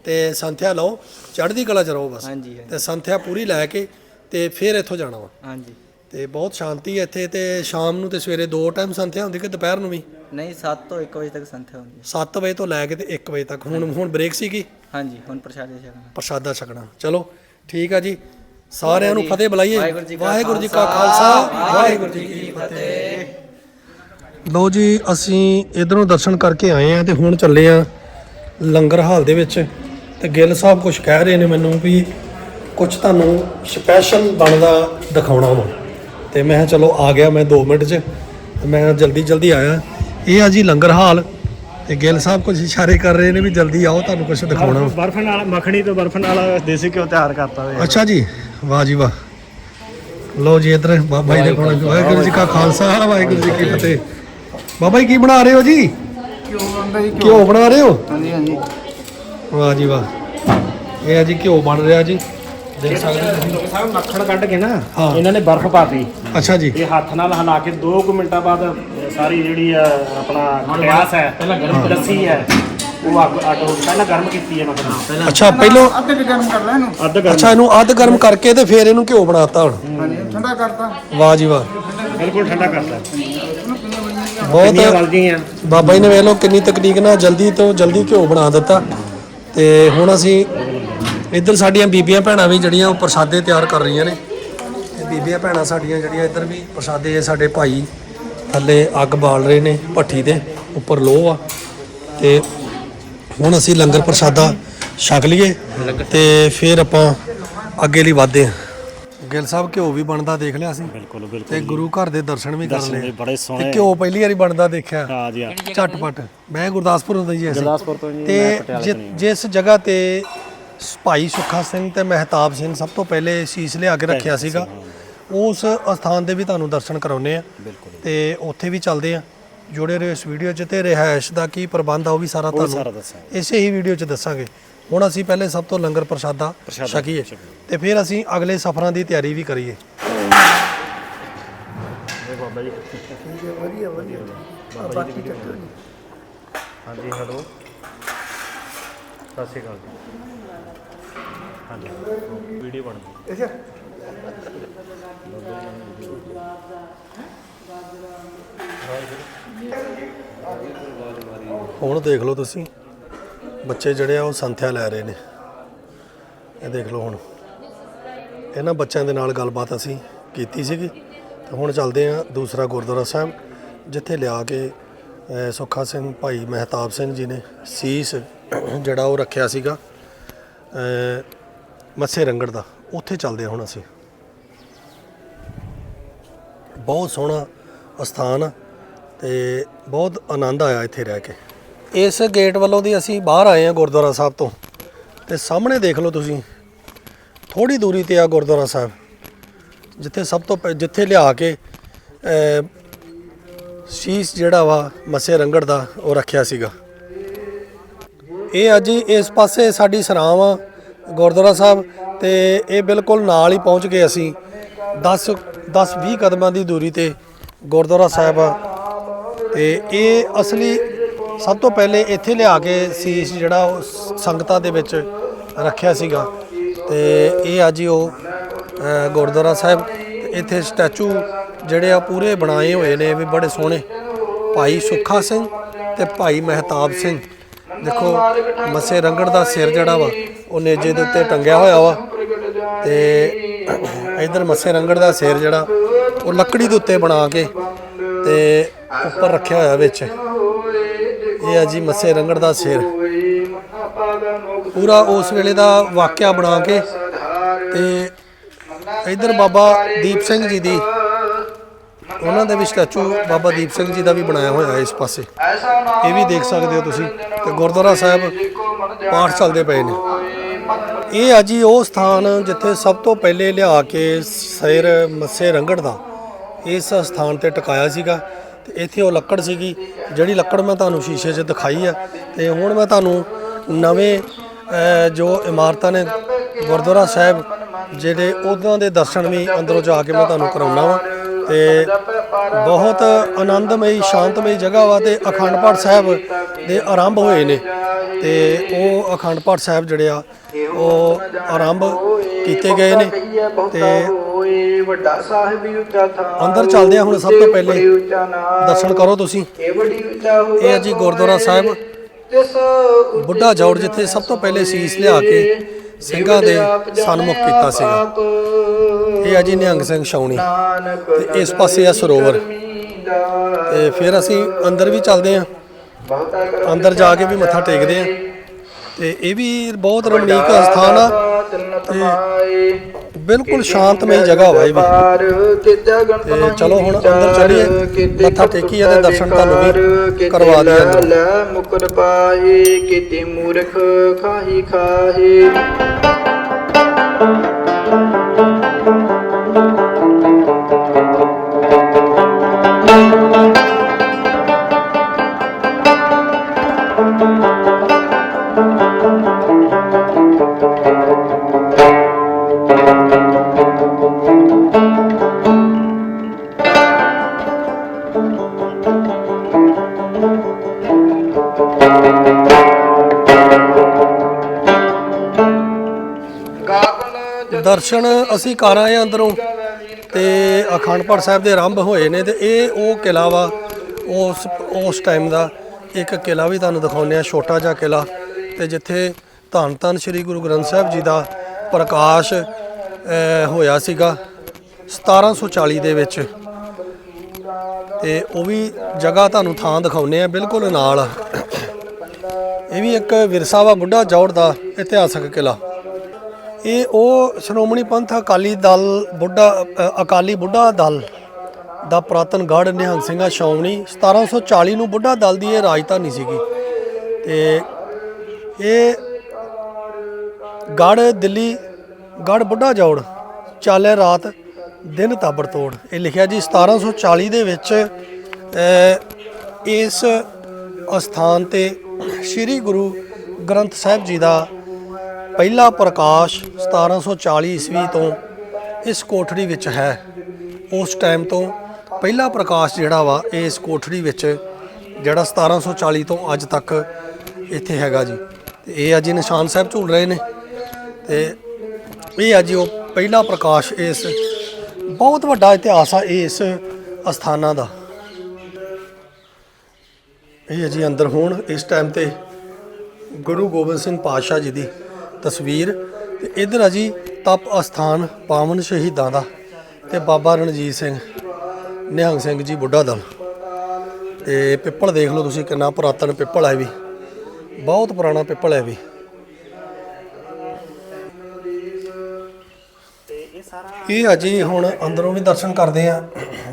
ਤੇ ਸੰਥਿਆ ਲਓ ਚੜ੍ਹਦੀ ਕਲਾ ਚ ਰਹੋ ਬਸ। ਹਾਂਜੀ। ਤੇ ਸੰਥਿਆ ਪੂਰੀ ਲੈ ਕੇ ਤੇ ਫਿਰ ਇੱਥੋਂ ਜਾਣਾ ਵਾ। ਹਾਂਜੀ। ਤੇ ਬਹੁਤ ਸ਼ਾਂਤੀ ਹੈ ਇੱਥੇ ਤੇ ਸ਼ਾਮ ਨੂੰ ਤੇ ਸਵੇਰੇ ਦੋ ਟਾਈਮ ਸੰਥਿਆ ਹੁੰਦੀ ਕਿ ਦੁਪਹਿਰ ਨੂੰ ਵੀ? ਨਹੀਂ 7 ਤੋਂ 1 ਵਜੇ ਤੱਕ ਸੰਥਿਆ ਹੁੰਦੀ ਹੈ। 7 ਵਜੇ ਤੋਂ ਲੈ ਕੇ ਤੇ 1 ਵਜੇ ਤੱਕ। ਹੁਣ ਹੁਣ ਬ੍ਰੇਕ ਸੀਗੀ ਹਾਂਜੀ ਹੁਣ ਪ੍ਰਸ਼ਾਦ ਦੇ ਛਕਣਾ। ਪ੍ਰਸ਼ਾਦਾ ਛਕਣਾ। ਚਲੋ ਠੀਕ ਆ ਜੀ। ਸਾਰਿਆਂ ਨੂੰ ਫਤਿਹ ਬੁਲਾਈਏ। ਵਾਹਿਗੁਰੂ ਜੀ ਕਾ ਵਾਹਿਗੁਰੂ ਜੀ ਕਾ ਖਾਲਸਾ ਵਾਹਿਗੁਰੂ ਜੀ ਕੀ ਫਤਿਹ। ਲੋ ਜੀ ਅਸੀਂ ਇਧਰੋਂ ਦਰਸ਼ਨ ਕਰਕੇ ਆਏ ਆ ਤੇ ਹੁਣ ਚੱਲੇ ਆ ਲੰਗਰ ਹਾਲ ਦੇ ਵਿੱਚ। ਤੇ ਗਿੱਲ ਸਾਹਿਬ ਕੁਝ ਕਹਿ ਰਹੇ ਨੇ ਮੈਨੂੰ ਵੀ ਕੁਝ ਤੁਹਾਨੂੰ ਸਪੈਸ਼ਲ ਬਣਦਾ ਦਿਖਾਉਣਾ ਵਾ। ਤੇ ਮੈਂ ਕਿਹਾ ਚਲੋ ਆ ਗਿਆ ਮੈਂ 2 ਮਿੰਟ 'ਚ। ਤੇ ਮੈਂ ਜਲਦੀ ਜਲਦੀ ਆਇਆ। ਇਹ ਆ ਜੀ ਲੰਗਰ ਹਾਲ। ਤੇ ਗਿੱਲ ਸਾਹਿਬ ਕੁਝ ਇਸ਼ਾਰੇ ਕਰ ਰਹੇ ਨੇ ਵੀ ਜਲਦੀ ਆਓ ਤੁਹਾਨੂੰ ਕੁਝ ਦਿਖਾਉਣਾ। ਵਾ ਬਰਫ ਨਾਲ ਮੱਖਣੀ ਤੋਂ ਬਰਫ ਨਾਲ ਦੇਸੀ ਘਿਓ ਤਿਆਰ ਕਰਤਾ ਹੋਇਆ। ਅੱਛਾ ਜੀ ਵਾਹ ਜੀ ਵਾਹ। ਲੋ ਜੀ ਇਧਰ ਬਾਬਾ ਜੀ ਦੇ ਕੋਲ ਵਾਹਿਗੁਰੂ ਜੀ ਕਾ ਖਾਲਸਾ ਵਾਹਿਗੁਰੂ ਜੀ ਕੀ ਫਤਿਹ। ਬਾਬਾ ਜੀ ਕੀ ਬਣਾ ਰਹੇ ਹੋ ਜੀ? ਘਿਓ। ਬਣਾ ਰਹੇ ਹੋ? ਹਾਂਜੀ ਹਾਂਜੀ। ਵਾਹ ਜੀ ਵਾਹ। ਇਹ ਆ ਜੀ ਘਿਓ ਬਣ ਰਿਹਾ ਜੀ। ਦੇਖ ਸਕਦੇ ਹੋ ਤੁਸੀਂ। ਸਾਹਿਬ ਮੱਖਣ ਕੱਢ ਕੇ ਨਾ ਹਾਂ। ਇਹਨਾਂ ਨੇ ਬਰਫ ਪਾਤੀ। ਅੱਛਾ ਜੀ। ਇਹ ਹੱਥ ਨਾਲ ਹਿਲਾ ਕੇ 2 ਮਿੰਟਾਂ ਬਾਅਦ ਇਹ ਸਾਰੀ ਜਿਹੜੀ ਆ ਆਪਣਾ ਪਿਆਸ ਹੈ ਪਹਿਲਾਂ ਗਰਮ ਲੱਸੀ ਹੈ ਉਹ ਅੱਗ ਅੱਡ ਹੋ ਗਈ। ਪਹਿਲਾਂ ਗਰਮ ਕੀਤੀ ਹੈ ਮੱਖਣ ਅੱਛਾ ਪਹਿਲੋਂ ਅੱਧ ਗਰਮ ਅੱਛਾ ਇਹਨੂੰ ਅੱਧ ਗਰਮ ਕਰਕੇ ਤੇ ਫਿਰ ਇਹਨੂੰ ਘਿਓ ਬਣਾਤਾ ਹੁਣ। ਠੰਡਾ ਕਰਤਾ। ਵਾਹ ਜੀ ਵਾਹ। ਬਿਲਕੁਲ ਠੰਡਾ ਕਰਤਾ। ਬਹੁਤ ਕਿੰਨੀਆਂ ਗਲ ਗਈਆਂ। ਬਾਬਾ ਜੀ ਨੇ ਵੇਖ ਲਓ ਕਿੰਨੀ ਤਕਨੀਕ ਨਾਲ ਜਲਦੀ ਤੋਂ ਜਲਦੀ ਘਿਓ ਬਣਾ ਦਿੱਤਾ। ਤੇ ਹੁਣ ਅਸੀਂ ਇੱਧਰ ਸਾਡੀਆਂ ਬੀਬੀਆਂ ਭੈਣਾਂ ਵੀ ਜਿਹੜੀਆਂ ਉਹ ਪ੍ਰਸ਼ਾਦੇ ਤਿਆਰ ਕਰ ਰਹੀਆਂ ਨੇ। ਤੇ ਬੀਬੀਆਂ ਭੈਣਾਂ ਸਾਡੀਆਂ ਜਿਹੜੀਆਂ ਇੱਧਰ ਵੀ ਪ੍ਰਸ਼ਾਦੇ ਸਾਡੇ ਭਾਈ ਥੱਲੇ ਅੱਗ ਬਾਲ ਰਹੇ ਨੇ ਭੱਠੀ ਦੇ ਉੱਪਰ ਲੋਹ ਆ। ਤੇ ਹੁਣ ਅਸੀਂ ਲੰਗਰ ਪ੍ਰਸ਼ਾਦਾ ਛਕ ਲਈਏ ਤੇ ਫਿਰ ਆਪਾਂ ਅੱਗੇ ਲਈ ਵਧਦੇ ਹਾਂ। ਗਿੱਲ ਸਾਹਿਬ ਘਿਓ ਵੀ ਬਣਦਾ ਦੇਖ ਲਿਆ ਸੀ ਬਿਲਕੁਲ ਬਿਲਕੁਲ ਤੇ ਗੁਰੂ ਘਰ ਦੇ ਦਰਸ਼ਨ ਵੀ ਕਰ ਲਏ। ਬੜੇ ਤੇ ਸੋਹਣੇ ਘਿਓ ਪਹਿਲੀ ਵਾਰੀ ਬਣਦਾ ਦੇਖਿਆ। ਹਾਂ ਜੀ ਝਟਪਟ। ਮੈਂ ਗੁਰਦਾਸਪੁਰ ਹੁੰਦਾ ਜੀ ਅਸੀਂ। ਗੁਰਦਾਸਪੁਰ ਤੋਂ ਜੀ, ਤੇ ਤੋਂ। ਜਿਸ ਜਗ੍ਹਾ ਤੇ ਭਾਈ ਸੁੱਖਾ ਸਿੰਘ ਤੇ ਮਹਿਤਾਬ ਸਿੰਘ ਸਭ ਤੋਂ ਪਹਿਲੇ ਸ਼ੀਸ਼ ਲਿਆ ਕੇ ਰੱਖਿਆ ਸੀਗਾ। ਉਸ ਅਸਥਾਨ ਦੇ ਵੀ ਤੁਹਾਨੂੰ ਦਰਸ਼ਨ ਕਰਾਉਨੇ ਆ ਤੇ ਉੱਥੇ ਵੀ ਚੱਲਦੇ ਆ ਜੁੜੇ ਰਹੋ ਇਸ ਵੀਡੀਓ 'ਚ ਤੇ ਰਿਹਾਇਸ਼ ਦਾ ਕੀ ਪ੍ਰਬੰਧ ਆ ਉਹ ਵੀ ਸਾਰਾ ਸਾਰਾ ਤੁਹਾਨੂੰ ਦੱਸਾਂਗੇ। ਇਸੇ ਹੀ ਵੀਡੀਓ 'ਚ ਦੱਸਾਂਗੇ। ਹੁਣ ਅਸੀਂ ਪਹਿਲੇ ਸਭ ਤੋਂ ਲੰਗਰ ਪ੍ਰਸ਼ਾਦਾ ਪ੍ਰਸ਼ਾਦਾ ਛਕੀਏ ਤੇ ਫਿਰ ਅਸੀਂ ਅਗਲੇ ਸਫ਼ਰਾਂ ਦੀ ਤਿਆਰੀ ਵੀ ਕਰੀਏ। ਹਾਂਜੀ ਹੈਲੋ ਸਤਿ ਸ਼੍ਰੀ ਅਕਾਲ ਜੀ। ਹਾਂਜੀ। ਵੀਡੀਓ ਬਣਦੀ ਹੁਣ ਦੇਖ ਲਓ ਤੁਸੀਂ। ਬੱਚੇ ਜਿਹੜੇ ਆ ਉਹ ਸੰਥਿਆ ਲੈ ਰਹੇ ਨੇ। ਇਹ ਦੇਖ ਲਓ ਹੁਣ। ਇਹਨਾਂ ਬੱਚਿਆਂ ਦੇ ਨਾਲ ਗੱਲਬਾਤ ਅਸੀਂ ਕੀਤੀ ਸੀਗੀ। ਤੇ ਹੁਣ ਚੱਲਦੇ ਆ ਦੂਸਰਾ ਗੁਰਦੁਆਰਾ ਸਾਹਿਬ ਜਿੱਥੇ ਲਿਆ ਕੇ ਸੁੱਖਾ ਸਿੰਘ ਭਾਈ ਮਹਿਤਾਬ ਸਿੰਘ ਜੀ ਨੇ ਸੀਸ ਜਿਹੜਾ ਉਹ ਰੱਖਿਆ ਸੀਗਾ। ਮੱਸੇ ਰੰਗੜ ਦਾ, ਉੱਥੇ ਚੱਲਦੇ ਆ ਹੁਣ ਅਸੀਂ। ਬਹੁਤ ਸੋਹਣਾ ਅਸਥਾਨ ਆ ਤੇ ਬਹੁਤ ਆਨੰਦ ਆਇਆ ਇੱਥੇ ਰਹਿ ਕੇ। ਇਸ ਗੇਟ ਵੱਲੋਂ ਦੀ ਅਸੀਂ ਬਾਹਰ ਆਏ ਹਾਂ ਗੁਰਦੁਆਰਾ ਸਾਹਿਬ ਤੋਂ। ਤੇ ਸਾਹਮਣੇ ਦੇਖ ਲਓ ਤੁਸੀਂ ਥੋੜੀ ਦੂਰੀ ਤੇ ਆ ਗੁਰਦੁਆਰਾ ਸਾਹਿਬ, ਜਿੱਥੇ ਸਭ ਤੋਂ ਪਹਿ- ਜਿੱਥੇ ਲਿਆ ਕੇ ਸ਼ੀਸ਼ ਜਿਹੜਾ ਵਾ ਮੱਸੇ ਰੰਗੜ ਦਾ ਉਹ ਰੱਖਿਆ ਸੀਗਾ। ਇਹ ਅੱਜ ਇਸ ਪਾਸੇ ਸਾਡੀ ਸਰਾਮ ਆ ਗੁਰਦੁਆਰਾ ਸਾਹਿਬ ਤੇ ਇਹ ਬਿਲਕੁਲ ਨਾਲ ਹੀ ਪਹੁੰਚ ਗਏ ਅਸੀਂ। 10 10 20 ਕਦਮਾਂ ਦੀ ਦੂਰੀ ਤੇ ਗੁਰਦੁਆਰਾ ਸਾਹਿਬ ਆ। ਤੇ ਇਹ ਅਸਲੀ ਸਭ ਤੋਂ ਪਹਿਲੇ ਇੱਥੇ ਲਿਆ ਕੇ ਸੀਸ ਜਿਹੜਾ ਉਹ ਸੰਗਤਾਂ ਦੇ ਵਿੱਚ ਰੱਖਿਆ ਸੀਗਾ। ਤੇ ਇਹ ਅੱਜ ਹੀ ਉਹ ਗੁਰਦੁਆਰਾ ਸਾਹਿਬ। ਤੇ ਇੱਥੇ ਸਟੈਚੂ ਜਿਹੜੇ ਆ ਪੂਰੇ ਬਣਾਏ ਹੋਏ ਨੇ ਵੀ ਬੜੇ ਸੋਹਣੇ। ਭਾਈ ਸੁੱਖਾ ਸਿੰਘ ਤੇ ਭਾਈ ਮਹਿਤਾਬ ਸਿੰਘ। ਦੇਖੋ, ਮੱਸੇ ਰੰਗੜ ਦਾ ਸਿਰ ਜਿਹੜਾ ਵਾ, ਉਹ ਨੇਜੇ ਦੇ ਉੱਤੇ ਟੰਗਿਆ ਹੋਇਆ ਵਾ ਤੇ ਇਧਰ ਮੱਸੇ ਰੰਗੜ ਦਾ ਸਿਰ ਜਿਹੜਾ, ਉਹ ਲੱਕੜੀ ਦੇ ਉੱਤੇ ਬਣਾ ਕੇ ਤੇ ਉੱਪਰ ਰੱਖਿਆ ਹੋਇਆ ਵਿੱਚ। ਇਹ ਆ ਜੀ ਮੱਸੇ ਰੰਗੜ ਦਾ ਸਿਰ। ਪੂਰਾ ਉਸ ਵੇਲੇ ਦਾ ਵਾਕਿਆ ਬਣਾ ਕੇ ਤੇ ਇੱਧਰ ਬਾਬਾ ਦੀਪ ਸਿੰਘ ਜੀ ਦੀ ਉਹਨਾਂ ਦੇ ਵੀ ਸਟੈਚੂ ਬਾਬਾ ਦੀਪ ਸਿੰਘ ਜੀ ਦਾ ਵੀ ਬਣਾਇਆ ਹੋਇਆ ਹੈ ਇਸ ਪਾਸੇ। ਇਹ ਵੀ ਦੇਖ ਸਕਦੇ ਹੋ ਤੁਸੀਂ। ਤੇ ਗੁਰਦੁਆਰਾ ਸਾਹਿਬ ਪਾਠ ਚੱਲਦੇ ਪਏ ਨੇ। ਇਹ ਆ ਜੀ ਉਹ ਸਥਾਨ ਜਿੱਥੇ ਸਭ ਤੋਂ ਪਹਿਲੇ ਲਿਆ ਕੇ ਸਿਰ ਮੱਸੇ ਰੰਗੜ ਦਾ। ਇਸ ਸਥਾਨ ਤੇ ਟਿਕਾਇਆ ਸੀਗਾ। ਤੇ ਇੱਥੇ ਉਹ ਲੱਕੜ ਸੀਗੀ। ਜਿਹੜੀ ਲੱਕੜ ਮੈਂ ਤੁਹਾਨੂੰ ਸ਼ੀਸ਼ੇ 'ਚ ਦਿਖਾਈ ਆ। ਤੇ ਹੁਣ ਮੈਂ ਤੁਹਾਨੂੰ ਨਵੇਂ ਜੋ ਇਮਾਰਤਾਂ ਨੇ ਗੁਰਦੁਆਰਾ ਸਾਹਿਬ, ਜਿਹੜੇ ਉਹਨਾਂ ਦੇ ਦਰਸ਼ਨ ਵੀ ਅੰਦਰੋਂ ਜਾ ਕੇ ਮੈਂ ਤੁਹਾਨੂੰ ਕਰਾਉਣਾ ਵਾ। ਤੇ ਬਹੁਤ ਆਨੰਦਮਈ, ਸ਼ਾਂਤਮਈ ਜਗ੍ਹਾ ਵਾ ਤੇ ਅਖੰਡ ਪਾਠ ਸਾਹਿਬ ਦੇ ਆਰੰਭ ਹੋਏ ਨੇ। ਤੇ ਉਹ ਅਖੰਡ ਪਾਠ ਸਾਹਿਬ ਜਿਹੜੇ ਆ, ਉਹ ਆਰੰਭ ਕੀਤੇ ਗਏ ਨੇ। ਤੇ ਵੱਡਾ ਸਾਹਿਬ ਵੀ ਉੱਚਾ ਥਾਂ ਅੰਦਰ ਚੱਲਦੇ ਆ ਹੁਣ ਸਭ ਤੋਂ ਪਹਿਲੇ। ਦਰਸ਼ਨ ਕਰੋ ਤੁਸੀਂ। ਇਹ ਬੜੀ ਜੀ ਗੁਰਦੁਆਰਾ ਸਾਹਿਬ। ਬੁੱਢਾ ਜੌੜ ਜਿੱਥੇ ਸਭ ਤੋਂ ਪਹਿਲੇ ਸੀਸ ਲਿਆ ਕੇ ਸਿੰਘਾਂ ਦੇ ਸਨਮੁਖ ਕੀਤਾ ਸੀਗਾ। ਇਹ ਆ ਜੀ ਨਿਹੰਗ ਸਿੰਘ ਛਾਉਣੀ। ਤੇ ਇਸ ਪਾਸੇ ਆ ਸਰੋਵਰ। ਤੇ ਫਿਰ ਅਸੀਂ ਅੰਦਰ ਵੀ ਚੱਲਦੇ ਆ ਅੰਦਰ ਜਾ ਕੇ ਵੀ ਮੱਥਾ ਟੇਕਦੇ ਆ ਤੇ ਇਹ ਵੀ ਬਹੁਤ ਰਮਣੀਕ ਸਥਾਨ ਆ। ਤੇ ਬਿਲਕੁਲ ਸ਼ਾਂਤਮਈ ਜਗ੍ਹਾ ਵਾ ਇਹ ਵੀ। ਤੇ ਚਲੋ ਹੁਣ ਅੰਦਰ ਚੱਲੀਏ ਮੱਥਾ ਟੇਕੀਏ ਤੇ ਦਰਸ਼ਨ ਤੁਹਾਨੂੰ ਵੀ ਕਰਵਾ ਦਈਏ ਅੰਦਰ। ਲੈ ਮੁਕਰ ਪਾਏ ਕਿਤੇ ਮੂਰਖ ਖਾਹੀ ਖਾਹੇ। ਦਰਸ਼ਨ ਅਸੀਂ ਕਰ ਆਏ ਹਾਂ ਅੰਦਰੋਂ ਤੇ ਅਖੰਡ ਪਾਠ ਸਾਹਿਬ ਦੇ ਆਰੰਭ ਹੋਏ ਨੇ ਤੇ ਇਹ ਉਹ ਕਿਲਾ ਵਾ, ਉਸ ਉਸ ਟਾਈਮ ਦਾ ਇੱਕ ਕਿਲਾ ਵੀ ਤੁਹਾਨੂੰ ਦਿਖਾਉਂਦੇ ਆ ਛੋਟਾ ਜਿਹਾ ਕਿਲਾ ਤੇ ਜਿੱਥੇ ਧੰਨ ਧੰਨ ਸ੍ਰੀ ਗੁਰੂ ਗ੍ਰੰਥ ਸਾਹਿਬ ਜੀ ਦਾ ਪ੍ਰਕਾਸ਼ ਹੋਇਆ ਸੀਗਾ 1740 ਦੇ ਵਿੱਚ। ਤੇ ਉਹ ਵੀ ਜਗ੍ਹਾ ਤੁਹਾਨੂੰ ਥਾਂ ਦਿਖਾਉਂਦੇ ਆ ਬਿਲਕੁਲ ਨਾਲ। ਇਹ ਵੀ ਇੱਕ ਵਿਰਸਾ ਵਾ ਬੁੱਢਾ ਜੌੜ ਦਾ ਇਤਿਹਾਸਕ ਕਿਲਾ ਇਹ ਉਹ ਸ਼੍ਰੋਮਣੀ ਪੰਥ ਅਕਾਲੀ ਦਲ ਬੁੱਢਾ ਅਕਾਲੀ ਬੁੱਢਾ ਦਲ ਦਾ ਪੁਰਾਤਨ ਗੜ੍ਹ ਨਿਹੰਗ ਸਿੰਘਾ ਛਾਉਣੀ 1740 ਨੂੰ ਬੁੱਢਾ ਦਲ ਦੀ ਇਹ ਰਾਜਧਾਨੀ ਸੀਗੀ। ਤੇ ਇਹ ਗੜ੍ਹ ਦਿੱਲੀ, ਗੜ੍ਹ ਬੁੱਢਾ ਜੋੜ ਚਾਲੇ ਰਾਤ, ਦਿਨ ਤਾਬੜ ਤੋੜ ਇਹ ਲਿਖਿਆ ਜੀ 1740 ਦੇ ਵਿੱਚ ਇਸ ਅਸਥਾਨ ਤੇ ਸ੍ਰੀ ਗੁਰੂ ਗ੍ਰੰਥ ਸਾਹਿਬ ਜੀ ਦਾ ਪਹਿਲਾ ਪ੍ਰਕਾਸ਼ 1740 ਈਸਵੀ ਤੋਂ ਇਸ ਕੋਠੜੀ ਵਿੱਚ ਹੈ। ਉਸ ਟਾਈਮ ਤੋਂ ਪਹਿਲਾ ਪ੍ਰਕਾਸ਼ ਜਿਹੜਾ ਵਾ, ਇਹ ਇਸ ਕੋਠੜੀ ਵਿੱਚ ਜਿਹੜਾ 1740 ਤੋਂ ਅੱਜ ਤੱਕ ਇੱਥੇ ਹੈਗਾ ਜੀ। ਤੇ ਇਹ ਅੱਜ ਨਿਸ਼ਾਨ ਸਾਹਿਬ ਝੂਲ ਰਹੇ ਨੇ। ਤੇ ਇਹ ਆ ਜੀ ਉਹ ਪਹਿਲਾ ਪ੍ਰਕਾਸ਼ ਇਸ ਬਹੁਤ ਵੱਡਾ ਇਤਿਹਾਸ ਆ ਇਸ ਅਸਥਾਨਾਂ ਦਾ। ਇਹ ਜੀ ਅੰਦਰ ਹੋਣ, ਇਸ ਟਾਈਮ ਤੇ ਗੁਰੂ ਗੋਬਿੰਦ ਸਿੰਘ ਪਾਤਸ਼ਾਹ ਜੀ ਦੀ ਤਸਵੀਰ ਤੇ ਇਧਰ ਆ ਜੀ ਤਪ ਅਸਥਾਨ ਪਾਵਨ ਸ਼ਹੀਦਾਂ ਦਾ ਤੇ ਬਾਬਾ ਰਣਜੀਤ ਸਿੰਘ, ਨਿਹੰਗ ਸਿੰਘ ਜੀ ਬੁੱਢਾ ਦਲ। ਤੇ ਪਿੱਪਲ ਦੇਖ ਲਓ ਤੁਸੀਂ ਕਿੰਨਾ ਪੁਰਾਤਨ ਪਿੱਪਲ ਹੈ ਵੀ। ਬਹੁਤ ਪੁਰਾਣਾ ਪਿੱਪਲ ਹੈ ਵੀ। ਇਹ ਆ ਹੁਣ ਅੰਦਰੋਂ ਵੀ ਦਰਸ਼ਨ ਕਰਦੇ ਆ।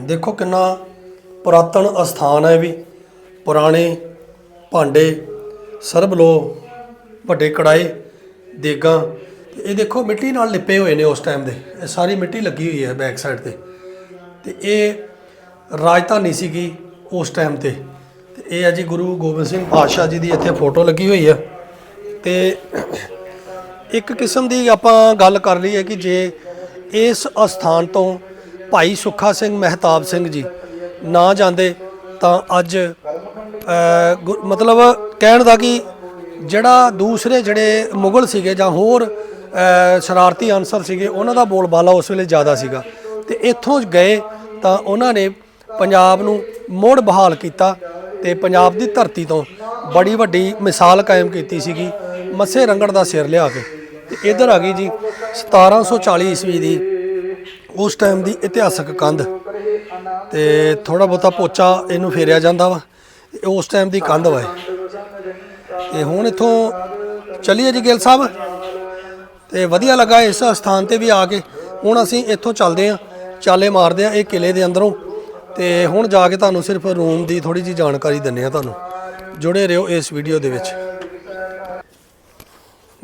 ਦੇਖੋ ਕਿੰਨਾ ਪੁਰਾਤਨ ਅਸਥਾਨ ਹੈ ਵੀ। ਪੁਰਾਣੇ ਭਾਂਡੇ ਸਰਬਲੋ ਵੱਡੇ ਕੜਾਏ ਦੇਗਾਂ। ਤੇ ਇਹ ਦੇਖੋ ਮਿੱਟੀ ਨਾਲ ਲਿਪੇ ਹੋਏ ਨੇ ਉਸ ਟਾਈਮ ਦੇ। ਇਹ ਸਾਰੀ ਮਿੱਟੀ ਲੱਗੀ ਹੋਈ ਹੈ ਬੈਕ ਸਾਈਡ ਤੇ। ਤੇ ਇਹ ਰਾਜਧਾਨੀ ਸੀਗੀ ਉਸ ਟਾਈਮ ਤੇ। ਤੇ ਇਹ ਹੈ ਜੀ ਗੁਰੂ ਗੋਬਿੰਦ ਸਿੰਘ ਪਾਤਸ਼ਾਹ ਜੀ ਦੀ ਇੱਥੇ ਫੋਟੋ ਲੱਗੀ ਹੋਈ ਹੈ ਤੇ ਇੱਕ ਕਿਸਮ ਦੀ ਆਪਾਂ ਗੱਲ ਕਰ ਲਈਏ ਕਿ ਜੇ ਇਸ ਅਸਥਾਨ ਤੋਂ ਭਾਈ ਸੁੱਖਾ ਸਿੰਘ ਮਹਿਤਾਬ ਸਿੰਘ ਜੀ ਨਾ ਜਾਂਦੇ ਤਾਂ ਅੱਜ ਅ, ਮਤਲਬ ਕਹਿਣ ਦਾ ਕਿ ਜਿਹੜਾ ਦੂਸਰੇ ਜਿਹੜੇ ਮੁਗਲ ਸੀਗੇ ਜਾਂ ਹੋਰ ਸ਼ਰਾਰਤੀ ਅਨਸਰ ਸੀਗੇ, ਉਹਨਾਂ ਦਾ ਬੋਲਬਾਲਾ ਉਸ ਵੇਲੇ ਜ਼ਿਆਦਾ ਸੀਗਾ। ਤੇ ਇੱਥੋਂ ਗਏ ਤਾਂ ਉਹਨਾਂ ਨੇ ਪੰਜਾਬ ਨੂੰ ਮੁੜ ਬਹਾਲ ਕੀਤਾ ਤੇ ਪੰਜਾਬ ਦੀ ਧਰਤੀ ਤੋਂ ਬੜੀ ਵੱਡੀ ਮਿਸਾਲ ਕਾਇਮ ਕੀਤੀ ਸੀਗੀ, ਮੱਸੇ ਰੰਗੜ ਦਾ ਸਿਰ ਲਿਆ ਕੇ। ਤੇ ਇਧਰ ਆ ਗਈ ਜੀ 1740 ਈਸਵੀ ਦੀ ਉਸ ਟਾਈਮ ਦੀ ਇਤਿਹਾਸਕ ਕੰਧ। ਤੇ ਥੋੜਾ ਬਹੁਤਾ ਪੋਚਾ ਇਹਨੂੰ ਫੇਰਿਆ ਜਾਂਦਾ ਵਾ ਉਸ ਟਾਈਮ ਦੀ ਕੰਧ ਵਾ ਤੇ ਹੁਣ ਇੱਥੋਂ ਚੱਲੀਏ ਜੀ ਗਿੱਲ ਸਾਹਿਬ। ਤੇ ਵਧੀਆ ਲੱਗਾ ਇਸ ਸਥਾਨ ਤੇ ਵੀ ਆ ਕੇ। ਹੁਣ ਅਸੀਂ ਇੱਥੋਂ ਚੱਲਦੇ ਹਾਂ, ਚਾਲੇ ਮਾਰਦੇ ਹਾਂ ਇਹ ਕਿਲੇ ਦੇ ਅੰਦਰੋਂ। ਤੇ ਹੁਣ ਜਾ ਕੇ ਤੁਹਾਨੂੰ ਸਿਰਫ ਰੂਮ ਦੀ ਥੋੜੀ ਜੀ ਜਾਣਕਾਰੀ ਦਿੰਨੇ ਆ ਤੁਹਾਨੂੰ। ਜੁੜੇ ਰਹੋ ਇਸ ਵੀਡੀਓ ਦੇ ਵਿੱਚ।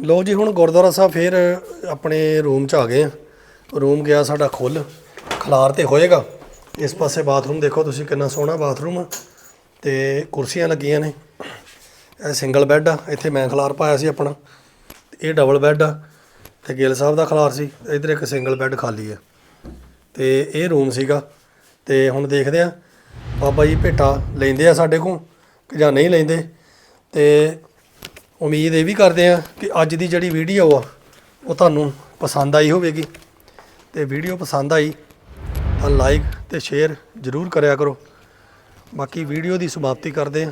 ਲੋ ਜੀ, ਹੁਣ ਗੁਰਦੁਆਰਾ ਸਾਹਿਬ ਫੇਰ ਆਪਣੇ ਰੂਮ 'ਚ ਆ ਗਏ ਆ ਰੂਮ ਗਿਆ ਸਾਡਾ ਖੁੱਲ ਖਲਾਰ ਤੇ ਹੋਏਗਾ। ਇਸ ਪਾਸੇ ਬਾਥਰੂਮ ਦੇਖੋ ਤੁਸੀਂ ਕਿੰਨਾ ਸੋਹਣਾ ਬਾਥਰੂਮ ਆ। ਤੇ ਕੁਰਸੀਆਂ ਲੱਗੀਆਂ ਨੇ। ਇਹ ਸਿੰਗਲ ਬੈੱਡ ਆ, ਇੱਥੇ ਮੈਂ ਖਲਾਰ ਪਾਇਆ ਸੀ ਆਪਣਾ, ਇਹ ਡਬਲ ਬੈੱਡ ਆ, ਤੇ ਗਿੱਲ ਸਾਹਿਬ ਦਾ ਖਲਾਰ ਸੀ, ਇਧਰ ਇੱਕ ਸਿੰਗਲ ਬੈੱਡ ਖਾਲੀ ਆ। ਤੇ ਇਹ ਰੂਮ ਸੀਗਾ, ਤੇ ਹੁਣ ਦੇਖਦੇ ਆ, ਬਾਬਾ ਜੀ ਭੇਟਾ ਲੈਂਦੇ ਆ ਸਾਡੇ ਕੋਲ ਕਿ ਜਾਂ ਨਹੀਂ ਲੈਂਦੇ, ਤੇ ਉਮੀਦ ਇਹ ਵੀ ਕਰਦੇ ਆ ਕਿ ਅੱਜ ਦੀ ਜਿਹੜੀ ਵੀਡੀਓ ਆ, ਉਹ ਤੁਹਾਨੂੰ ਪਸੰਦ ਆਈ ਹੋਵੇਗੀ। ਤੇ ਵੀਡੀਓ ਪਸੰਦ ਆਈ ਤਾਂ ਲਾਈਕ ਤੇ ਸ਼ੇਅਰ ਜ਼ਰੂਰ ਕਰਿਆ ਕਰੋ। ਬਾਕੀ ਵੀਡੀਓ ਦੀ ਸਮਾਪਤੀ ਕਰਦੇ ਆ।